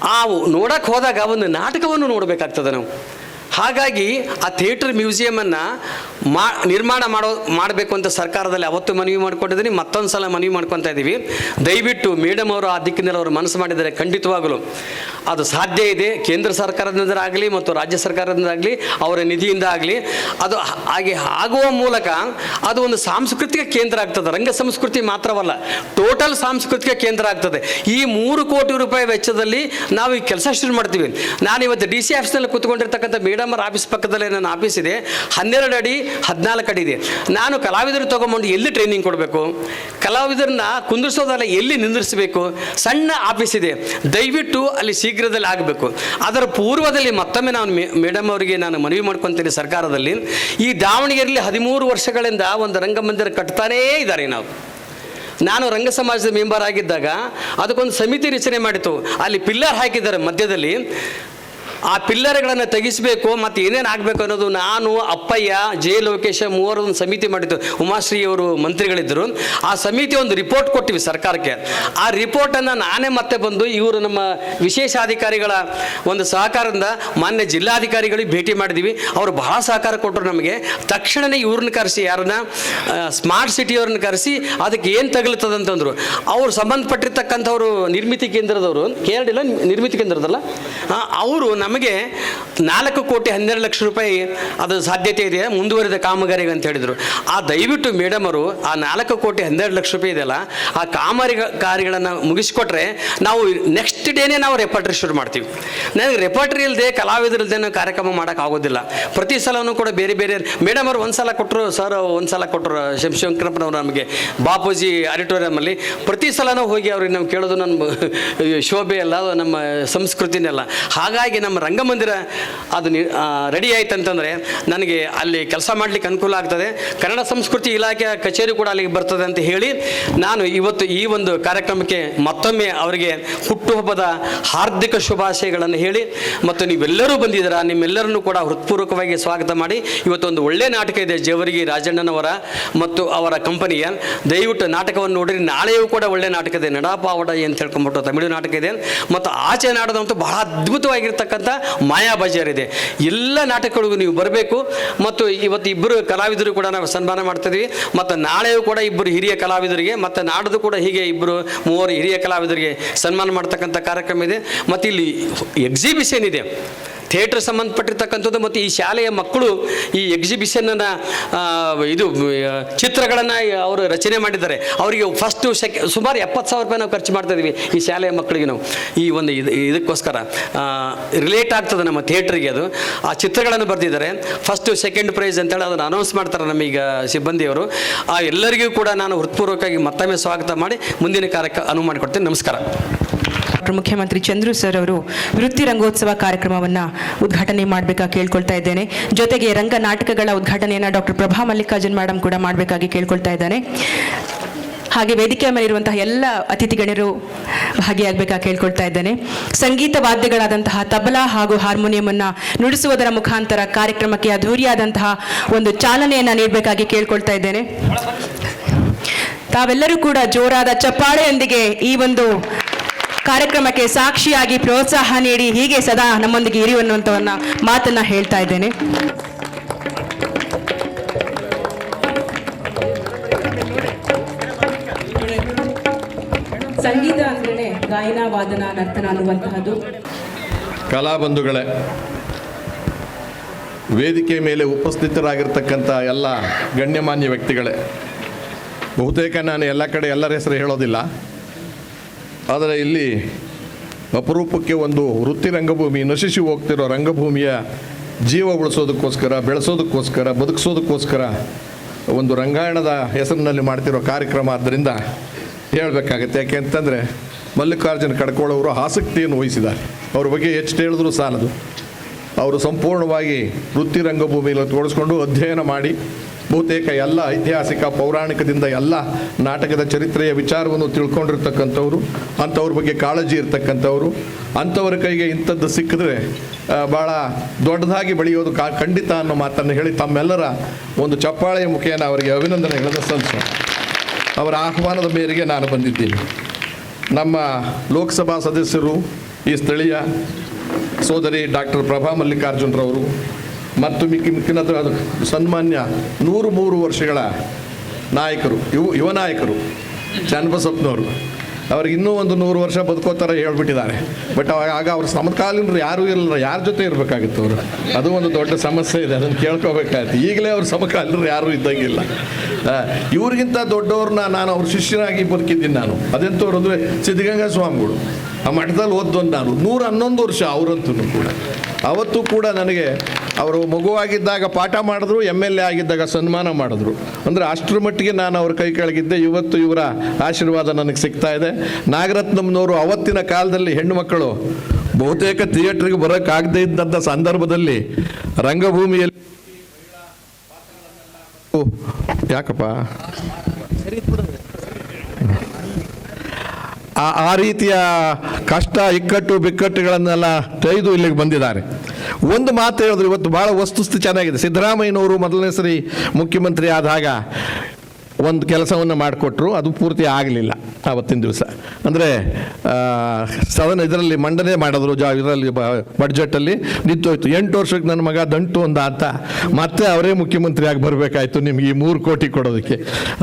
C: ಆ ನೋಡಕ್ಕೆ ಹೋದಾಗ ಒಂದು ನಾಟಕವನ್ನು ನೋಡಬೇಕಾಗ್ತದೆ ನಾವು. ಹಾಗಾಗಿ ಆ ಥಿಯೇಟರ್ ಮ್ಯೂಸಿಯಮನ್ನು ಮಾ, ನಿರ್ಮಾಣ ಮಾಡೋ, ಮಾಡಬೇಕು ಅಂತ ಸರ್ಕಾರದಲ್ಲಿ ಅವತ್ತು ಮನವಿ ಮಾಡ್ಕೊಂಡಿದ್ದೀನಿ ಮತ್ತೊಂದು ಸಲ ಮನವಿ ಮಾಡ್ಕೊತಾ ಇದ್ದೀವಿ. ದಯವಿಟ್ಟು ಮೇಡಮ್ ಅವರು ಆ ದಿಕ್ಕಿನಲ್ಲಿ ಅವರು ಮನಸ್ಸು ಮಾಡಿದರೆ ಖಂಡಿತವಾಗಲು ಅದು ಸಾಧ್ಯ ಇದೆ. ಕೇಂದ್ರ ಸರ್ಕಾರದಿಂದ ಆಗಲಿ ಮತ್ತು ರಾಜ್ಯ ಸರ್ಕಾರದಿಂದ ಆಗಲಿ, ಅವರ ನಿಧಿಯಿಂದ ಆಗಲಿ. ಅದು ಹಾಗೆ ಆಗುವ ಮೂಲಕ ಅದು ಒಂದು ಸಾಂಸ್ಕೃತಿಕ ಕೇಂದ್ರ ಆಗ್ತದೆ. ರಂಗ ಸಂಸ್ಕೃತಿ ಮಾತ್ರವಲ್ಲ, ಟೋಟಲ್ ಸಾಂಸ್ಕೃತಿಕ ಕೇಂದ್ರ ಆಗ್ತದೆ. ಈ ಮೂರು ಕೋಟಿ ರೂಪಾಯಿ ವೆಚ್ಚದಲ್ಲಿ ನಾವು ಈ ಕೆಲಸ ಶುರು ಮಾಡ್ತೀವಿ. ನಾನು ಇವತ್ತು ಡಿ ಸಿ ಆಫೀಸ್ನಲ್ಲಿ ಕೂತ್ಕೊಂಡಿರ್ತಕ್ಕಂಥ ಮೇಡಮ್ ಅವ್ರ ಆಫೀಸ್ ಪಕ್ಕದಲ್ಲೇ ನನ್ನ ಆಫೀಸ್ ಇದೆ. ಹನ್ನೆರಡು ಅಡಿ, ಹದಿನಾಲ್ಕು ಅಡಿ ಇದೆ. ನಾನು ಕಲಾವಿದರು ತೊಗೊಂಬಂದು ಎಲ್ಲಿ ಟ್ರೈನಿಂಗ್ ಕೊಡಬೇಕು? ಕಲಾವಿದರನ್ನ ಕುಂದಿರಿಸೋದಲ್ಲ, ಎಲ್ಲಿ ನಿಂದಿರಿಸಬೇಕು? ಸಣ್ಣ ಆಫೀಸ್ ಇದೆ. ದಯವಿಟ್ಟು ಅಲ್ಲಿ ಶೀಘ್ರದಲ್ಲಿ ಆಗಬೇಕು. ಅದರ ಪೂರ್ವದಲ್ಲಿ ಮತ್ತೊಮ್ಮೆ ನಾನು ಮೇಡಮ್ ಅವರಿಗೆ ನಾನು ಮನವಿ ಮಾಡ್ಕೊತೀನಿ ಸರ್ಕಾರದಲ್ಲಿ. ಈ ದಾವಣಗೆರೆಯಲ್ಲಿ ಹದಿಮೂರು ವರ್ಷಗಳಿಂದ ಒಂದು ರಂಗಮಂದಿರ ಕಟ್ತಾನೇ ಇದ್ದಾರೆ ನಾವು. ನಾನು ರಂಗ ಸಮಾಜದ ಮೆಂಬರ್ ಆಗಿದ್ದಾಗ ಅದಕ್ಕೊಂದು ಸಮಿತಿ ರಚನೆ ಮಾಡಿತು ಅಲ್ಲಿ ಪಿಲ್ಲರ್ ಹಾಕಿದ್ದಾರೆ ಮಧ್ಯದಲ್ಲಿ. ಆ ಪಿಲ್ಲರ್ಗಳನ್ನು ತೆಗಿಸಬೇಕು ಮತ್ತು ಏನೇನು ಆಗಬೇಕು ಅನ್ನೋದು ನಾನು ಅಪ್ಪಯ್ಯ ಜೆ ಲೋಕೇಶ ಮೂವರೊಂದು ಸಮಿತಿ ಮಾಡಿದ್ದು ಉಮಾಶ್ರೀಯವರು ಮಂತ್ರಿಗಳಿದ್ದರು. ಆ ಸಮಿತಿ ಒಂದು ರಿಪೋರ್ಟ್ ಕೊಟ್ಟಿವಿ ಸರ್ಕಾರಕ್ಕೆ. ಆ ರಿಪೋರ್ಟನ್ನು ನಾನೇ ಮತ್ತೆ ಬಂದು ಇವರು ನಮ್ಮ ವಿಶೇಷಾಧಿಕಾರಿಗಳ ಒಂದು ಸಹಕಾರದಿಂದ ಮಾನ್ಯ ಜಿಲ್ಲಾಧಿಕಾರಿಗಳಿಗೆ ಭೇಟಿ ಮಾಡಿದ್ವಿ. ಅವರು ಬಹಳ ಸಹಕಾರ ಕೊಟ್ಟರು ನಮಗೆ. ತಕ್ಷಣವೇ ಇವ್ರನ್ನ ಕರೆಸಿ, ಯಾರನ್ನ ಸ್ಮಾರ್ಟ್ ಸಿಟಿಯವ್ರನ್ನ ಕರೆಸಿ ಅದಕ್ಕೆ ಏನು ತಗಲುತ್ತದೆ ಅಂತಂದರು. ಅವ್ರು ಸಂಬಂಧಪಟ್ಟಿರ್ತಕ್ಕಂಥವ್ರು ನಿರ್ಮಿತಿ ಕೇಂದ್ರದವರು. ಕೇರಳ ನಿರ್ಮಿತಿ ಕೇಂದ್ರದಲ್ಲ? ಅವರು ನಮಗೆ ನಾಲ್ಕು ಕೋಟಿ ಹನ್ನೆರಡು ಲಕ್ಷ ರೂಪಾಯಿ ಅದು ಸಾಧ್ಯತೆ ಇದೆ, ಮುಂದುವರಿದ ಕಾಮಗಾರಿಗೆ ಅಂತ ಹೇಳಿದರು. ಆ ದಯವಿಟ್ಟು ಮೇಡಮರು ಆ ನಾಲ್ಕು ಕೋಟಿ ಹನ್ನೆರಡು ಲಕ್ಷ ರೂಪಾಯಿ ಇದೆಯಲ್ಲ, ಆ ಕಾಮಗಾರಿ ಕಾರ್ಯಗಳನ್ನು ಮುಗಿಸಿಕೊಟ್ರೆ ನಾವು ನೆಕ್ಸ್ಟ್ ಡೇನೇ ನಾವು ರೆಪರ್ಟ್ರಿ ಶುರು ಮಾಡ್ತೀವಿ. ನನಗೆ ರೆಪರ್ಟ್ರಿ ಇಲ್ಲದೆ ಕಲಾವಿದರಿಲ್ಲದೆ ಕಾರ್ಯಕ್ರಮ ಮಾಡೋಕ್ಕಾಗೋದಿಲ್ಲ ಪ್ರತಿ ಸಲವೂ ಕೂಡ ಬೇರೆ ಬೇರೆ ಮೇಡಮ್ ಅವರು ಒಂದು ಸಲ ಕೊಟ್ಟರು ಸರ್ ಒಂದು ಸಲ ಕೊಟ್ಟರು ಶಿವಶಂಕರಪ್ಪನವರು ನಮಗೆ, ಬಾಪೂಜಿ ಆಡಿಟೋರಿಯಮಲ್ಲಿ ಪ್ರತಿ ಸಲನೂ ಹೋಗಿ ಅವ್ರಿಗೆ ನಾವು ಕೇಳೋದು ನಮ್ಮ ಶೋಭೆ ಅಲ್ಲ ನಮ್ಮ ಸಂಸ್ಕೃತಿನೆಲ್ಲ ಹಾಗಾಗಿ ನಮ್ಮ ರಂಗಮಂದಿರ ಅದು ರೆಡಿ ಆಯ್ತು ಅಂತಂದರೆ ನನಗೆ ಅಲ್ಲಿ ಕೆಲಸ ಮಾಡಲಿಕ್ಕೆ ಅನುಕೂಲ ಆಗ್ತದೆ. ಕನ್ನಡ ಸಂಸ್ಕೃತಿ ಇಲಾಖೆಯ ಕಚೇರಿ ಕೂಡ ಅಲ್ಲಿಗೆ ಬರ್ತದೆ ಅಂತ ಹೇಳಿ ನಾನು ಇವತ್ತು ಈ ಒಂದು ಕಾರ್ಯಕ್ರಮಕ್ಕೆ ಮತ್ತೊಮ್ಮೆ ಅವರಿಗೆ ಹುಟ್ಟುಹಬ್ಬದ ಹಾರ್ದಿಕ ಶುಭಾಶಯಗಳನ್ನು ಹೇಳಿ ಮತ್ತು ನೀವೆಲ್ಲರೂ ಬಂದಿದ್ದೀರ, ನಿಮ್ಮೆಲ್ಲರನ್ನು ಕೂಡ ಹೃತ್ಪೂರ್ವಕವಾಗಿ ಸ್ವಾಗತ ಮಾಡಿ ಇವತ್ತು ಒಂದು ಒಳ್ಳೆಯ ನಾಟಕ ಇದೆ, ಜೇವರ್ಗಿ ರಾಜಣ್ಣನವರ ಮತ್ತು ಅವರ ಕಂಪನಿಯ ದಯವಿಟ್ಟು ನಾಟಕವನ್ನು ನೋಡಿರಿ, ನಾಳೆಯೂ ಕೂಡ ಒಳ್ಳೆಯ ನಾಟಕ ಇದೆ, ನಡಾಪಾವಡ ಅಂತ ಹೇಳ್ಕೊಂಬಿಟ್ಟು ತಮಿಳು ನಾಟಕ ಇದೆ. ಮತ್ತು ಆಚೆ ನಾಡದಂತೂ ಬಹಳ ಅದ್ಭುತವಾಗಿರ್ತಕ್ಕಂಥ ಮಾಡಿರ್ತಕ್ಕಂಥ ಇದೆ ಎಲ್ಲ ನಾಟಕಗಳಿಗೂ ನೀವು ಬರಬೇಕು. ಮತ್ತು ಇವತ್ತು ಇಬ್ಬರು ಕಲಾವಿದರು ಕೂಡ ನಾವು ಸನ್ಮಾನ ಮಾಡ್ತಿದ್ವಿ. ಮತ್ತು ನಾಳೆಯೂ ಕೂಡ ಇಬ್ಬರು ಹಿರಿಯ ಕಲಾವಿದರಿಗೆ, ಮತ್ತು ನಾಡದು ಕೂಡ ಹೀಗೆ ಇಬ್ಬರು ಮೂವರು ಹಿರಿಯ ಕಲಾವಿದರಿಗೆ ಸನ್ಮಾನ ಮಾಡ್ತಕ್ಕಂಥ ಕಾರ್ಯಕ್ರಮ ಇದೆ. ಮತ್ತು ಇಲ್ಲಿ ಎಕ್ಸಿಬಿಷನ್ ಇದೆ. ಥಿಯೇಟರ್ ಸಂಬಂಧಪಟ್ಟಿರ್ತಕ್ಕಂಥದ್ದು ಮತ್ತು ಈ ಶಾಲೆಯ ಮಕ್ಕಳು ಈ ಎಕ್ಸಿಬಿಷನ್ನ ಇದು ಚಿತ್ರಗಳನ್ನು ಅವರು ರಚನೆ ಮಾಡಿದ್ದಾರೆ. ಅವರಿಗೆ ಫಸ್ಟು ಸೆಕೆ, ಸುಮಾರು ಎಪ್ಪತ್ತು ಸಾವಿರ ರೂಪಾಯಿ ನಾವು ಖರ್ಚು ಮಾಡ್ತಾ ಇದ್ದೀವಿ ಈ ಶಾಲೆಯ ಮಕ್ಕಳಿಗೆ ನಾವು. ಈ ಒಂದು ಇದು, ಇದಕ್ಕೋಸ್ಕರ ರಿಲೇಟ್ ಆಗ್ತದೆ ನಮ್ಮ ಥಿಯೇಟ್ರಿಗೆ ಅದು. ಆ ಚಿತ್ರಗಳನ್ನು ಬರೆದಿದ್ದಾರೆ. ಫಸ್ಟು ಸೆಕೆಂಡ್ ಪ್ರೈಸ್ ಅಂತೇಳಿ ಅದನ್ನು ಅನೌನ್ಸ್ ಮಾಡ್ತಾರೆ ನಮೀಗ ಸಿಬ್ಬಂದಿಯವರು. ಆ ಎಲ್ಲರಿಗೂ ಕೂಡ ನಾನು ಹೃತ್ಪೂರ್ವಕವಾಗಿ ಮತ್ತೊಮ್ಮೆ ಸ್ವಾಗತ ಮಾಡಿ ಮುಂದಿನ ಕಾರ್ಯಕ್ಕೆ ಅನುವು ಮಾಡಿಕೊಡ್ತೇನೆ. ನಮಸ್ಕಾರ.
A: ಡಾಕ್ಟರ್ ಮುಖ್ಯಮಂತ್ರಿ ಚಂದ್ರು ಸರ್ ಅವರು ವೃತ್ತಿ ರಂಗೋತ್ಸವ ಕಾರ್ಯಕ್ರಮವನ್ನು ಉದ್ಘಾಟನೆ ಮಾಡಬೇಕಾ ಕೇಳ್ಕೊಳ್ತಾ ಇದ್ದೇನೆ. ಜೊತೆಗೆ ರಂಗ ನಾಟಕಗಳ ಉದ್ಘಾಟನೆಯನ್ನು ಡಾಕ್ಟರ್ ಪ್ರಭಾ ಮಲ್ಲಿಕಾರ್ಜುನ್ ಮೇಡಮ್ ಕೂಡ ಮಾಡಬೇಕಾಗಿ ಕೇಳ್ಕೊಳ್ತಾ ಇದ್ದಾನೆ. ಹಾಗೆ ವೇದಿಕೆಯ ಮೇಲಿರುವಂತಹ ಎಲ್ಲ ಅತಿಥಿ ಗಣ್ಯರು ಭಾಗಿಯಾಗಬೇಕಾ ಕೇಳ್ಕೊಳ್ತಾ ಇದ್ದೇನೆ. ಸಂಗೀತ ವಾದ್ಯಗಳಾದಂತಹ ತಬಲಾ ಹಾಗೂ ಹಾರ್ಮೋನಿಯಮನ್ನು ನುಡಿಸುವುದರ ಮುಖಾಂತರ ಕಾರ್ಯಕ್ರಮಕ್ಕೆ ಅಧೂರಿಯಾದಂತಹ ಒಂದು ಚಾಲನೆಯನ್ನು ನೀಡಬೇಕಾಗಿ ಕೇಳ್ಕೊಳ್ತಾ ಇದ್ದೇನೆ. ತಾವೆಲ್ಲರೂ ಕೂಡ ಜೋರಾದ ಚಪ್ಪಾಳೆಯೊಂದಿಗೆ ಈ ಒಂದು ಕಾರ್ಯಕ್ರಮಕ್ಕೆ ಸಾಕ್ಷಿಯಾಗಿ ಪ್ರೋತ್ಸಾಹ ನೀಡಿ ಹೀಗೆ ಸದಾ ನಮ್ಮೊಂದಿಗೆ ಇರಿ ಅನ್ನುವಂಥವನ್ನ ಮಾತನ್ನ ಹೇಳ್ತಾ ಇದ್ದೇನೆ. ಸಂಗೀತ ಅಂದ್ರೆ ಗಾಯನ ವಾದನ ನರ್ತನ ಅನ್ನುವಂತಹದ್ದು.
D: ಕಲಾಬಂಧುಗಳೇ ವೇದಿಕೆ ಮೇಲೆ ಉಪಸ್ಥಿತರಾಗಿರ್ತಕ್ಕಂಥ ಎಲ್ಲ ಗಣ್ಯಮಾನ್ಯ ವ್ಯಕ್ತಿಗಳೇ ಬಹುತೇಕ ನಾನು ಎಲ್ಲ ಕಡೆ ಎಲ್ಲರ ಹೆಸರು ಹೇಳೋದಿಲ್ಲ. ಆದರೆ ಇಲ್ಲಿ ಅಪರೂಪಕ್ಕೆ ಒಂದು ವೃತ್ತಿ ರಂಗಭೂಮಿ, ನಶಿಸಿ ಹೋಗ್ತಿರೋ ರಂಗಭೂಮಿಯ ಜೀವ ಉಳಿಸೋದಕ್ಕೋಸ್ಕರ, ಬೆಳೆಸೋದಕ್ಕೋಸ್ಕರ, ಬದುಕಿಸೋದಕ್ಕೋಸ್ಕರ ಒಂದು ರಂಗಾಯಣದ ಹೆಸರಿನಲ್ಲಿ ಮಾಡ್ತಿರೋ ಕಾರ್ಯಕ್ರಮ ಆದ್ದರಿಂದ ಹೇಳಬೇಕಾಗತ್ತೆ. ಯಾಕೆ ಅಂತಂದರೆ ಮಲ್ಲಿಕಾರ್ಜುನ ಕಡ್ಕೊಳ್ಳೋರು ಆಸಕ್ತಿಯನ್ನು ವಹಿಸಿದ್ದಾರೆ. ಅವ್ರ ಬಗ್ಗೆ ಎಷ್ಟು ಹೇಳಿದ್ರು ಸಾಲದು. ಅವರು ಸಂಪೂರ್ಣವಾಗಿ ವೃತ್ತಿ ರಂಗಭೂಮಿಯಲ್ಲಿ ತೋಡಿಸ್ಕೊಂಡು ಅಧ್ಯಯನ ಮಾಡಿ ಬಹುತೇಕ ಎಲ್ಲ ಐತಿಹಾಸಿಕ ಪೌರಾಣಿಕದಿಂದ ಎಲ್ಲ ನಾಟಕದ ಚರಿತ್ರೆಯ ವಿಚಾರವನ್ನು ತಿಳ್ಕೊಂಡಿರ್ತಕ್ಕಂಥವ್ರು, ಅಂಥವ್ರ ಬಗ್ಗೆ ಕಾಳಜಿ ಇರ್ತಕ್ಕಂಥವ್ರು, ಅಂಥವ್ರ ಕೈಗೆ ಇಂಥದ್ದು ಸಿಕ್ಕಿದ್ರೆ ಭಾಳ ದೊಡ್ಡದಾಗಿ ಬೆಳೆಯೋದು ಕಾ, ಖಂಡಿತ ಅನ್ನೋ ಮಾತನ್ನು ಹೇಳಿ ತಮ್ಮೆಲ್ಲರ ಒಂದು ಚಪ್ಪಾಳೆಯ ಮುಖೇನ ಅವರಿಗೆ ಅಭಿನಂದನೆಗಳನ್ನು ಸಲ್ಲಿಸೋಣ ಅವರ ಆಹ್ವಾನದ ಮೇರೆಗೆ ನಾನು ಬಂದಿದ್ದೀನಿ. ನಮ್ಮ ಲೋಕಸಭಾ ಸದಸ್ಯರು, ಈ ಸ್ಥಳೀಯ ಸೋದರಿ ಡಾಕ್ಟರ್ ಪ್ರಭಾ ಮಲ್ಲಿಕಾರ್ಜುನರವರು ಮತ್ತು ಮಿಕ್ಕಿ ಮಿಕ್ಕಿನ ಸನ್ಮಾನ್ಯ ನೂರು ಮೂರು ವರ್ಷಗಳ ನಾಯಕರು, ಯುವ ಯುವ ನಾಯಕರು ಚನ್ನಬಸಪ್ಪನವರು ಅವ್ರಿಗೆ ಇನ್ನೂ ಒಂದು ನೂರು ವರ್ಷ ಬದುಕೋತರ ಹೇಳ್ಬಿಟ್ಟಿದ್ದಾರೆ. ಬಟ್ ಅವಾಗ ಆಗ ಅವ್ರ ಸಮಕಾಲೀನರು ಯಾರೂ ಇರಲಿಲ್ಲ, ಯಾರ ಜೊತೆ ಇರಬೇಕಾಗಿತ್ತು ಅವರು? ಅದು ಒಂದು ದೊಡ್ಡ ಸಮಸ್ಯೆ ಇದೆ, ಅದನ್ನು ಕೇಳ್ಕೋಬೇಕಾಯ್ತು. ಈಗಲೇ ಅವ್ರ ಸಮಕಾಲೀನರು ಯಾರೂ ಇದ್ದಂಗಿಲ್ಲ. ಇವ್ರಿಗಿಂತ ದೊಡ್ಡವ್ರನ್ನ ನಾನು ಅವ್ರ ಶಿಷ್ಯನಾಗಿ ಬದುಕಿದ್ದೀನಿ ನಾನು. ಅದೆಂಥವ್ರು ಅಂದರೆ ಸಿದ್ಧಗಂಗಾ ಸ್ವಾಮಿಗಳು. ಆ ಮಠದಲ್ಲಿ ಓದ್ದೊಂದು ನಾನು. ನೂರ ಹನ್ನೊಂದು ವರ್ಷ ಅವರಂತೂ ಕೂಡ. ಅವತ್ತು ಕೂಡ ನನಗೆ ಅವರು ಮಗುವಾಗಿದ್ದಾಗ ಪಾಠ ಮಾಡಿದ್ರು ಎಂ ಎಲ್ ಎ ಆಗಿದ್ದಾಗ ಸನ್ಮಾನ ಮಾಡಿದ್ರು. ಅಂದರೆ ಅಷ್ಟರ ಮಟ್ಟಿಗೆ ನಾನು ಅವ್ರ ಕೈ ಕೆಳಗಿದ್ದೆ. ಇವತ್ತು ಇವರ ಆಶೀರ್ವಾದ ನನಗೆ ಸಿಗ್ತಾ ಇದೆ. ನಾಗರತ್ನಂನವರು ಅವತ್ತಿನ ಕಾಲದಲ್ಲಿ ಹೆಣ್ಣುಮಕ್ಕಳು ಬಹುತೇಕ ಥಿಯೇಟ್ರಿಗೆ ಬರೋಕ್ಕಾಗದೇ ಇದ್ದಂಥ ಸಂದರ್ಭದಲ್ಲಿ ರಂಗಭೂಮಿಯಲ್ಲಿ ಯಾಕಪ್ಪ? ಆ ರೀತಿಯ ಕಷ್ಟ, ಇಕ್ಕಟ್ಟು, ಬಿಕ್ಕಟ್ಟುಗಳನ್ನೆಲ್ಲ ತೆಗೆದು ಇಲ್ಲಿಗೆ ಬಂದಿದ್ದಾರೆ. ಒಂದು ಮಾತು ಹೇಳಿದ್ರು ಇವತ್ತು ಭಾಳ ವಸ್ತುಸ್ಥಿತಿ ಚೆನ್ನಾಗಿದೆ. ಸಿದ್ದರಾಮಯ್ಯನವರು ಮೊದಲನೇ ಸರಿ ಮುಖ್ಯಮಂತ್ರಿ ಆದಾಗ ಒಂದು ಕೆಲಸವನ್ನು ಮಾಡಿಕೊಟ್ರು ಅದು ಪೂರ್ತಿ ಆಗಲಿಲ್ಲ ಆವತ್ತಿನ ದಿವಸ. ಅಂದರೆ ಸದನ ಇದರಲ್ಲಿ ಮಂಡನೆ ಮಾಡಿದ್ರು, ಜಾ, ಇದರಲ್ಲಿ ಬಡ್ಜೆಟಲ್ಲಿ ನಿಂತೋಯ್ತು ಎಂಟು ವರ್ಷಕ್ಕೆ ನನ್ನ ಮಗ ದಂಟು ಒಂದು ಅಂತ ಮತ್ತೆ ಅವರೇ ಮುಖ್ಯಮಂತ್ರಿ ಆಗಿ ಬರಬೇಕಾಯ್ತು ನಿಮಗೆ ಈ ಮೂರು ಕೋಟಿ ಕೊಡೋದಕ್ಕೆ.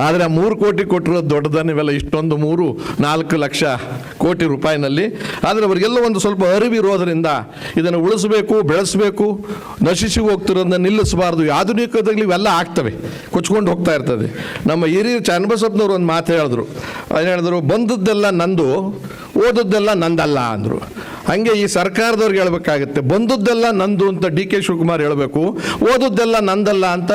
D: ಆದರೆ ಆ ಮೂರು ಕೋಟಿ ಕೊಟ್ಟಿರೋದು ದೊಡ್ಡದನ್ನೆಲ್ಲ ಇಷ್ಟೊಂದು ಮೂರು, ನಾಲ್ಕು ಲಕ್ಷ ಕೋಟಿ ರೂಪಾಯಿನಲ್ಲಿ. ಆದರೆ ಅವರಿಗೆಲ್ಲ ಒಂದು ಸ್ವಲ್ಪ ಅರಿವಿರೋದ್ರಿಂದ ಇದನ್ನು ಉಳಿಸಬೇಕು, ಬೆಳೆಸಬೇಕು, ನಶಿಸಿ ಹೋಗ್ತಿರೋದನ್ನ ನಿಲ್ಲಿಸಬಾರ್ದು. ಆಧುನಿಕದಲ್ಲಿ ಇವೆಲ್ಲ ಆಗ್ತವೆ. ಕೊಚ್ಕೊಂಡು ಹೋಗ್ತಾ ಇರ್ತದೆ. ನಮ್ಮ ಹಿರಿಯರು ಚನ್ನಬಸಪ್ಪನವ್ರು ಒಂದು ಮಾತು ಹೇಳಿದ್ರು. ಏನು ಹೇಳಿದ್ರು ಬಂದದ್ದೆಲ್ಲ ನಂದು ಓದದ್ದೆಲ್ಲ ನಂದಲ್ಲ ಅಂದರು. ಹಾಗೆ ಈ ಸರ್ಕಾರದವ್ರಿಗೆ ಹೇಳಬೇಕಾಗುತ್ತೆ, ಬಂದದ್ದೆಲ್ಲ ನಂದು ಅಂತ ಡಿ ಕೆ ಶಿವಕುಮಾರ್ ಹೇಳಬೇಕು, ಓದದ್ದೆಲ್ಲ ನಂದಲ್ಲ ಅಂತ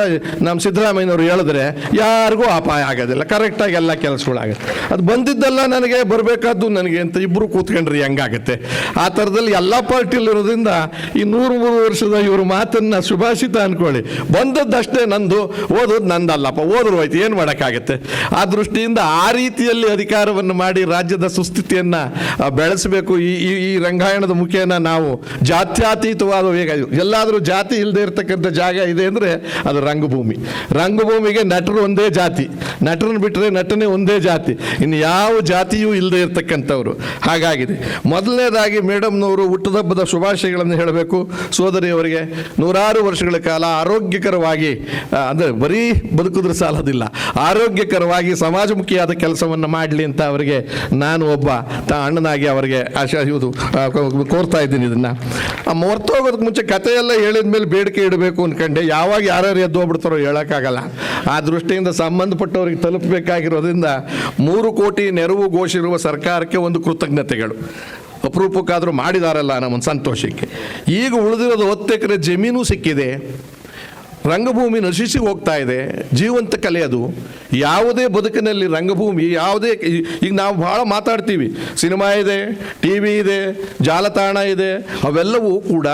D: ನಮ್ಮ ಸಿದ್ದರಾಮಯ್ಯನವರು ಹೇಳಿದ್ರೆ ಯಾರಿಗೂ ಅಪಾಯ ಆಗೋದಿಲ್ಲ ಕರೆಕ್ಟಾಗಿ ಎಲ್ಲ ಕೆಲಸಗಳಾಗುತ್ತೆ. ಅದು ಬಂದಿದ್ದೆಲ್ಲ ನನಗೆ ಬರಬೇಕಾದ್ದು ನನಗೆ ಅಂತ ಇಬ್ಬರು ಕೂತ್ಕೊಂಡ್ರಿ ಹೆಂಗಾಗುತ್ತೆ. ಆ ಥರದಲ್ಲಿ ಎಲ್ಲ ಪಾರ್ಟಿಲಿರೋದ್ರಿಂದ ಈ ನೂರು ಮೂರು ವರ್ಷದ ಇವ್ರ ಮಾತನ್ನು ಸುಭಾಷಿತ ಅಂದ್ಕೊಳ್ಳಿ ಬಂದದ್ದಷ್ಟೇ ನಂದು, ಓದೋದು ನಂದಲ್ಲಪ್ಪ, ಓದ್ರು ಹೋಯ್ತು, ಏನು ಮಾಡೋಕ್ಕಾಗತ್ತೆ? ಆ ದೃಷ್ಟಿಯಿಂದ ಆ ರೀತಿಯಲ್ಲಿ ಅಧಿಕಾರವನ್ನು ಮಾಡಿ ರಾಜ್ಯದ ಸುಸ್ಥಿತಿಯನ್ನು ಬೆಳೆಸಬೇಕು. ಈ ಈ ರಂಗಾಯಣದ ಮುಖೇನ ನಾವು ಜಾತ್ಯಾತೀತವಾದ ವೇಗ. ಎಲ್ಲಾದರೂ ಜಾತಿ ಇಲ್ಲದೆ ಇರತಕ್ಕಂಥ ಜಾಗ ಇದೆ ಅಂದರೆ ಅದು ರಂಗಭೂಮಿ. ರಂಗಭೂಮಿಗೆ ನಟರು ಒಂದೇ ಜಾತಿ. ನಟರನ್ನು ಬಿಟ್ಟರೆ ನಟನೆ ಒಂದೇ ಜಾತಿ. ಇನ್ನು ಯಾವ ಜಾತಿಯೂ ಇಲ್ಲದೆ ಇರತಕ್ಕಂಥವ್ರು. ಹಾಗಾಗಿದೆ. ಮೊದಲನೇದಾಗಿ ಮೇಡಮ್ನವರು ಹುಟ್ಟದಬ್ಬದ ಶುಭಾಶಯಗಳನ್ನು ಹೇಳಬೇಕು. ಸೋದರಿಯವರಿಗೆ ನೂರಾರು ವರ್ಷಗಳ ಕಾಲ ಆರೋಗ್ಯಕರವಾಗಿ ಅಂದರೆ ಬರೀ ಬದುಕಿದ್ರೆ ಸಾಲದಿಲ್ಲ. ಆರೋಗ್ಯಕರವಾಗಿ ಸಮಾಜಮುಖಿಯಾದ ಕೆಲಸವನ್ನು ಮಾಡಲಿ ಅಂತ ಅವರಿಗೆ ನಾನು ಒಬ್ಬ ಅಣ್ಣನಾಗಿ ಅವರಿಗೆ ಆಶಾ ಇದು ಕೋರ್ತಾ ಇದ್ದೀನಿ ಇದನ್ನು. ಮರ್ತೋಗೋದಕ್ಕೆ ಮುಂಚೆ ಕಥೆಯೆಲ್ಲ ಹೇಳಿದ ಮೇಲೆ ಬೇಡಿಕೆ ಇಡಬೇಕು ಅಂದ್ಕಂಡೆ ಯಾವಾಗ ಯಾರ್ಯಾರು ಎದ್ದು ಹೋಗ್ಬಿಡ್ತಾರೋ ಹೇಳೋಕ್ಕಾಗಲ್ಲ. ಆ ದೃಷ್ಟಿಯಿಂದ ಸಂಬಂಧಪಟ್ಟವ್ರಿಗೆ ತಲುಪಬೇಕಾಗಿರೋದ್ರಿಂದ ಮೂರು ಕೋಟಿ ನೆರವು ಘೋಷಿರುವ ಸರ್ಕಾರಕ್ಕೆ ಒಂದು ಕೃತಜ್ಞತೆಗಳು. ಅಪರೂಪಕ್ಕಾದರೂ ಮಾಡಿದಾರಲ್ಲ ನಮ್ಮ ಸಂತೋಷಕ್ಕೆ. ಈಗ ಉಳಿದಿರೋದು ಹತ್ತು ಎಕರೆ ಜಮೀನು ಸಿಕ್ಕಿದೆ. ರಂಗಭೂಮಿ ನಶಿಸಿ ಹೋಗ್ತಾ ಇದೆ. ಜೀವಂತ ಕಲೆ ಅದು. ಯಾವುದೇ ಬದುಕಿನಲ್ಲಿ ರಂಗಭೂಮಿ, ಯಾವುದೇ ಈಗ ನಾವು ಭಾಳ ಮಾತಾಡ್ತೀವಿ. ಸಿನಿಮಾ ಇದೆ ಟಿ ವಿ ಇದೆ, ಜಾಲತಾಣ ಇದೆ. ಅವೆಲ್ಲವೂ ಕೂಡ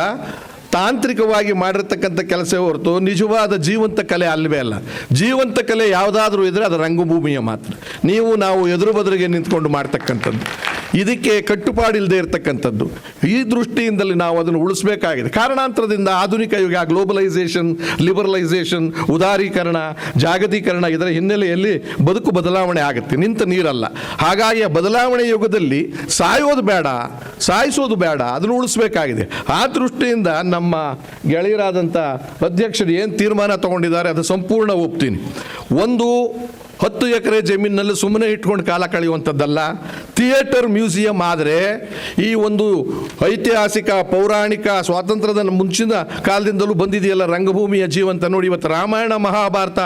D: ತಾಂತ್ರಿಕವಾಗಿ ಮಾಡಿರ್ತಕ್ಕಂಥ ಕೆಲಸ ಹೊರತು ನಿಜವಾದ ಜೀವಂತ ಕಲೆ ಅಲ್ಲವೇ ಅಲ್ಲ. ಜೀವಂತ ಕಲೆ ಯಾವುದಾದ್ರೂ ಇದ್ರೆ ಅದು ರಂಗಭೂಮಿಯ ಮಾತ್ರ. ನೀವು ನಾವು ಎದುರು ಬದುರಿಗೆ ನಿಂತ್ಕೊಂಡು ಮಾಡ್ತಕ್ಕಂಥದ್ದು. ಇದಕ್ಕೆ ಕಟ್ಟುಪಾಡಿಲ್ಲದೆ ಇರತಕ್ಕಂಥದ್ದು. ಈ ದೃಷ್ಟಿಯಿಂದಲೇ ನಾವು ಅದನ್ನು ಉಳಿಸಬೇಕಾಗಿದೆ. ಕಾರಣಾಂತರದಿಂದ ಆಧುನಿಕ ಯುಗ, ಗ್ಲೋಬಲೈಸೇಷನ್, ಲಿಬರಲೈಸೇಷನ್, ಉದಾರೀಕರಣ, ಜಾಗತೀಕರಣ ಇದರ ಹಿನ್ನೆಲೆಯಲ್ಲಿ ಬದುಕು ಬದಲಾವಣೆ ಆಗುತ್ತೆ. ನಿಂತ ನೀರಲ್ಲ. ಹಾಗಾಗಿ ಆ ಬದಲಾವಣೆ ಯುಗದಲ್ಲಿ ಸಾಯೋದು ಬೇಡ, ಸಾಯಿಸೋದು ಬೇಡ, ಅದನ್ನು ಉಳಿಸಬೇಕಾಗಿದೆ. ಆ ದೃಷ್ಟಿಯಿಂದ ನಮ್ಮ ಗೆಳೆಯರಾದಂಥ ಅಧ್ಯಕ್ಷರು ಏನು ತೀರ್ಮಾನ ತಗೊಂಡಿದ್ದಾರೆ, ಅದು ಸಂಪೂರ್ಣ ಒಪ್ತೀನಿ. ಒಂದು ಹತ್ತು ಎಕರೆ ಜಮೀನಿನಲ್ಲಿ ಸುಮ್ಮನೆ ಇಟ್ಕೊಂಡು ಕಾಲ ಕಳೆಯುವಂಥದ್ದಲ್ಲ. ಥಿಯೇಟರ್ ಮ್ಯೂಸಿಯಂ ಆದರೆ ಈ ಒಂದು ಐತಿಹಾಸಿಕ, ಪೌರಾಣಿಕ ಸ್ವಾತಂತ್ರ್ಯದ ಮುಂಚಿನ ಕಾಲದಿಂದಲೂ ಬಂದಿದೆಯಲ್ಲ ರಂಗಭೂಮಿಯ ಜೀವಂತ. ನೋಡಿ ಇವತ್ತು ರಾಮಾಯಣ ಮಹಾಭಾರತ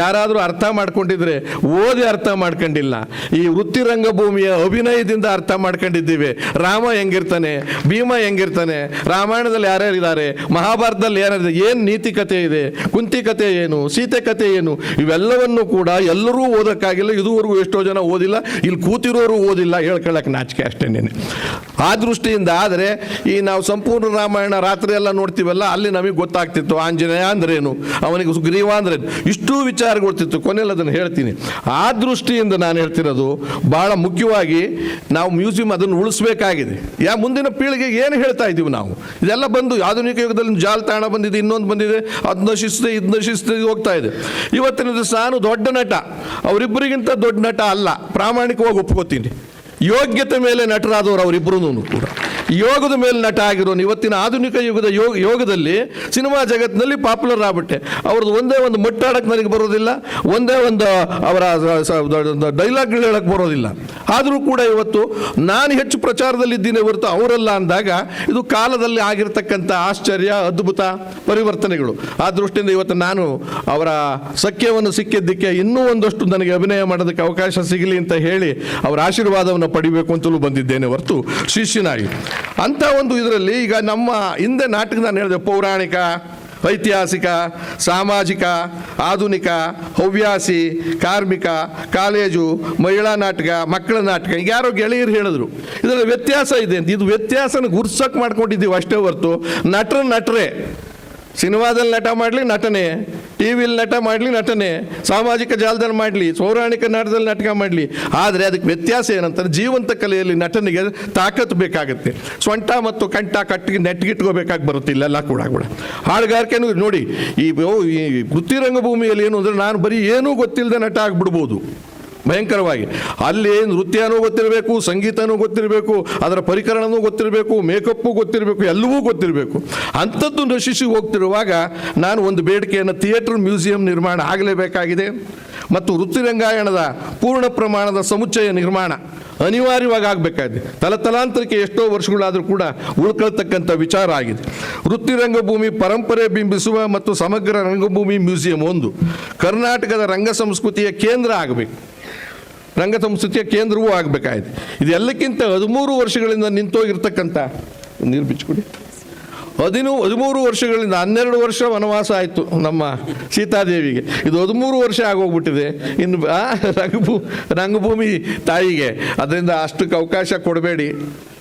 D: ಯಾರಾದರೂ ಅರ್ಥ ಮಾಡ್ಕೊಂಡಿದ್ರೆ ಓದಿ ಅರ್ಥ ಮಾಡ್ಕೊಂಡಿಲ್ಲ. ಈ ವೃತ್ತಿ ರಂಗಭೂಮಿಯ ಅಭಿನಯದಿಂದ ಅರ್ಥ ಮಾಡ್ಕೊಂಡಿದ್ದೀವಿ. ರಾಮ ಹೆಂಗಿರ್ತಾನೆ, ಭೀಮ ಹೆಂಗಿರ್ತಾನೆ, ರಾಮಾಯಣದಲ್ಲಿ ಯಾರ್ಯಾರು ಇದ್ದಾರೆ ಮಹಾಭಾರತದಲ್ಲಿ ಯಾರಿದೆ ಏನು ನೀತಿ ಕಥೆ ಇದೆ ಕುಂತಿ ಕಥೆ ಏನು ಸೀತೆ ಕಥೆ ಏನು, ಇವೆಲ್ಲವನ್ನು ಕೂಡ ಎಲ್ಲರೂ ಓದೋಕ್ಕಾಗಿಲ್ಲ, ಇದುವರೆಗೂ ಎಷ್ಟೋ ಜನ ಓದಿಲ್ಲ, ಇಲ್ಲಿ ಕೂತಿರೋರು ಓದಿಲ್ಲ ಹೇಳ್ಕೊಳ್ಳೋಕೆ ನಾಚಿಕೆ ಅಷ್ಟೇನೇನೆ ಆ ದೃಷ್ಟಿಯಿಂದ ಆದರೆ, ಈ ನಾವು ಸಂಪೂರ್ಣ ರಾಮಾಯಣ ರಾತ್ರಿ ಎಲ್ಲ ನೋಡ್ತೀವಲ್ಲ, ಅಲ್ಲಿ ನಮಗೆ ಗೊತ್ತಾಗ್ತಿತ್ತು, ಆಂಜನೇಯ ಅಂದ್ರೇನು, ಅವನಿಗೆ ಸುಗ್ರೀವ ಅಂದ್ರೆ ಇಷ್ಟು ವಿಚಾರ ಗೊತ್ತಿತ್ತು ಕೊನೆಯಲ್ಲಿ ಅದನ್ನು ಹೇಳ್ತೀನಿ. ಆ ದೃಷ್ಟಿಯಿಂದ ನಾನು ಹೇಳ್ತಿರೋದು, ಬಹಳ ಮುಖ್ಯವಾಗಿ ನಾವು ಮ್ಯೂಸಿಯಂ ಅದನ್ನು ಉಳಿಸ್ಬೇಕಾಗಿದೆ. ಯಾ ಮುಂದಿನ ಪೀಳಿಗೆಗೆ ಏನು ಹೇಳ್ತಾ ಇದ್ದೀವಿ ನಾವು? ಇದೆಲ್ಲ ಬಂದು ಆಧುನಿಕ ಯುಗದಲ್ಲಿ ಜಾಲತಾಣ ಬಂದಿದೆ, ಇನ್ನೊಂದು ಬಂದಿದೆ ಅದು ನಶಿಸ್ತದೆ ಇದು ನಶಿಸ್ತದೆ ಹೋಗ್ತಾ ಇದೆ. ಇವತ್ತಿನ ನಾನು ದೊಡ್ಡ ನಟ. ಅವರಿಬ್ಬರಿಗಿಂತ ದೊಡ್ಡ ನಟ ಅಲ್ಲ. ಪ್ರಾಮಾಣಿಕವಾಗಿ ಒಪ್ಕೋತೀನಿ. ಯೋಗ್ಯತೆ ಮೇಲೆ ನಟರಾದವರು ಅವರಿಬ್ಬರೂ ಕೂಡ. ಯೋಗದ ಮೇಲೆ ನಟ ಆಗಿರೋನು ಇವತ್ತಿನ ಆಧುನಿಕ ಯುಗದ ಯೋಗ ಯೋಗದಲ್ಲಿ ಸಿನಿಮಾ ಜಗತ್ತಿನಲ್ಲಿ ಪಾಪ್ಯುಲರ್ ಆಗ್ಬಿಟ್ಟೆ. ಅವ್ರದ್ದು ಒಂದೇ ಒಂದು ಮಟ್ಟಾಡಕ್ಕೆ ನನಗೆ ಬರೋದಿಲ್ಲ, ಒಂದೇ ಒಂದು ಅವರ ಡೈಲಾಗ್ ಹೇಳಕ್ಕೆ ಬರೋದಿಲ್ಲ. ಆದರೂ ಕೂಡ ಇವತ್ತು ನಾನು ಹೆಚ್ಚು ಪ್ರಚಾರದಲ್ಲಿದ್ದೀನಿ ಹೊರತು ಅವರಲ್ಲ ಅಂದಾಗ ಇದು ಕಾಲದಲ್ಲಿ ಆಗಿರ್ತಕ್ಕಂಥ ಆಶ್ಚರ್ಯ, ಅದ್ಭುತ ಪರಿವರ್ತನೆಗಳು. ಆ ದೃಷ್ಟಿಯಿಂದ ಇವತ್ತು ನಾನು ಅವರ ಸಖ್ಯವನ್ನು ಸಿಕ್ಕಿದ್ದಕ್ಕೆ ಇನ್ನೂ ಒಂದಷ್ಟು ನನಗೆ ಅಭಿನಯ ಮಾಡೋದಕ್ಕೆ ಅವಕಾಶ ಸಿಗಲಿ ಅಂತ ಹೇಳಿ ಅವರ ಆಶೀರ್ವಾದವನ್ನು ಪಡಿಬೇಕು ಅಂತಲೂ ಬಂದಿದ್ದೇನೆ ಹೊರತು ಶಿಷ್ಯನಾಗಿ ಅಂಥ ಒಂದು ಇದರಲ್ಲಿ ಈಗ ನಮ್ಮ ಹಿಂದೆ ನಾಟಕ ನಾನು ಹೇಳಿದೆ, ಪೌರಾಣಿಕ, ಐತಿಹಾಸಿಕ, ಸಾಮಾಜಿಕ, ಆಧುನಿಕ, ಹವ್ಯಾಸಿ, ಕಾರ್ಮಿಕ, ಕಾಲೇಜು, ಮಹಿಳಾ ನಾಟಕ, ಮಕ್ಕಳ ನಾಟಕ, ಈಗ ಯಾರೋ ಗೆಳೆಯರು ಹೇಳಿದ್ರು. ಇದರಲ್ಲಿ ವ್ಯತ್ಯಾಸ ಇದೆ ಅಂತ. ಇದು ವ್ಯತ್ಯಾಸನ ಗುರ್ಸಕ್ಕೆ ಮಾಡ್ಕೊಂಡಿದ್ದೀವಿ ಅಷ್ಟೇ ಹೊರತು. ನಟರ ನಟರೇ. ಸಿನಿಮಾದಲ್ಲಿ ನಟ ಮಾಡಲಿ ನಟನೆ ಟಿ ವಿಲಿ ನಟ ಮಾಡಲಿ ನಟನೆ, ಸಾಮಾಜಿಕ ಜಾಲದಲ್ಲಿ ಮಾಡಲಿ, ಪೌರಾಣಿಕ ನಾಟದಲ್ಲಿ ನಾಟಕ ಮಾಡಲಿ. ಆದರೆ ಅದಕ್ಕೆ ವ್ಯತ್ಯಾಸ ಏನಂತಾರೆ ಜೀವಂತ ಕಲೆಯಲ್ಲಿ ನಟನಿಗೆ ತಾಕತ್ತು ಬೇಕಾಗುತ್ತೆ. ಸ್ವಂಟ ಮತ್ತು ಕಂಠ ಕಟ್ಟಿಗೆ ನೆಟ್ಟಿಗಿಟ್ಕೋಬೇಕಾಗಿ ಬರುತ್ತೆ, ಇಲ್ಲೆಲ್ಲ ಕೂಡ ಕೂಡ. ಹಾಡುಗಾರಿಕೆನೂ ನೋಡಿ, ಈ ಈ ರಂಗಭೂಮಿಯಲ್ಲಿ ಏನು ಅಂದರೆ ನಾನು ಬರೀ ಏನೂ ಗೊತ್ತಿಲ್ಲದೆ ನಟ ಆಗಿಬಿಡ್ಬೋದು. ಭಯಂಕರವಾಗಿ. ಅಲ್ಲಿ ನೃತ್ಯನೂ ಗೊತ್ತಿರಬೇಕು, ಸಂಗೀತನೂ ಗೊತ್ತಿರಬೇಕು, ಅದರ ಪರಿಕರಣನೂ ಗೊತ್ತಿರಬೇಕು, ಮೇಕಪ್ಪು ಗೊತ್ತಿರಬೇಕು, ಎಲ್ಲವೂ ಗೊತ್ತಿರಬೇಕು. ಅಂಥದ್ದು ನಶಿಸಿ ಹೋಗ್ತಿರುವಾಗ ನಾನು ಒಂದು ಬೇಡಿಕೆಯನ್ನು ಥಿಯೇಟರ್ ಮ್ಯೂಸಿಯಂ ನಿರ್ಮಾಣ ಆಗಲೇಬೇಕಾಗಿದೆ. ಮತ್ತು ವೃತ್ತಿರಂಗಾಯಣದ ಪೂರ್ಣ ಪ್ರಮಾಣದ ಸಮುಚ್ಚಯ ನಿರ್ಮಾಣ ಅನಿವಾರ್ಯವಾಗಿ ಆಗಬೇಕಾಗಿದೆ. ತಲತಲಾಂತರಕ್ಕೆ ಎಷ್ಟೋ ವರ್ಷಗಳಾದರೂ ಕೂಡ ಉಳ್ಕೊಳ್ತಕ್ಕಂಥ ವಿಚಾರ ಆಗಿದೆ. ವೃತ್ತಿ ರಂಗಭೂಮಿ ಪರಂಪರೆ ಬಿಂಬಿಸುವ ಮತ್ತು ಸಮಗ್ರ ರಂಗಭೂಮಿ ಮ್ಯೂಸಿಯಂ ಒಂದು. ಕರ್ನಾಟಕದ ರಂಗ ಸಂಸ್ಕೃತಿಯ ಕೇಂದ್ರ ಆಗಬೇಕು. ರಂಗ ಸಂಸ್ಕೃತಿಯ ಕೇಂದ್ರವೂ ಇದು ಇದೆಲ್ಲಕ್ಕಿಂತ ಹದಿಮೂರು ವರ್ಷಗಳಿಂದ ನಿಂತೋಗಿರ್ತಕ್ಕಂಥ ನೀರು ಬಿಚ್ಚಿಕೊಡಿ. ಹದಿನೂ, ಹದಿಮೂರು ವರ್ಷಗಳಿಂದ ಹನ್ನೆರಡು ವರ್ಷ ವನವಾಸ ಆಯಿತು ನಮ್ಮ ಸೀತಾದೇವಿಗೆ. ಇದು ಹದಿಮೂರು ವರ್ಷ ಆಗೋಗ್ಬಿಟ್ಟಿದೆ. ಇನ್ನು ರಂಗಭೂ, ರಂಗಭೂಮಿ ತಾಯಿಗೆ. ಅದರಿಂದ ಅಷ್ಟಕ್ಕೆ ಅವಕಾಶ ಕೊಡಬೇಡಿ.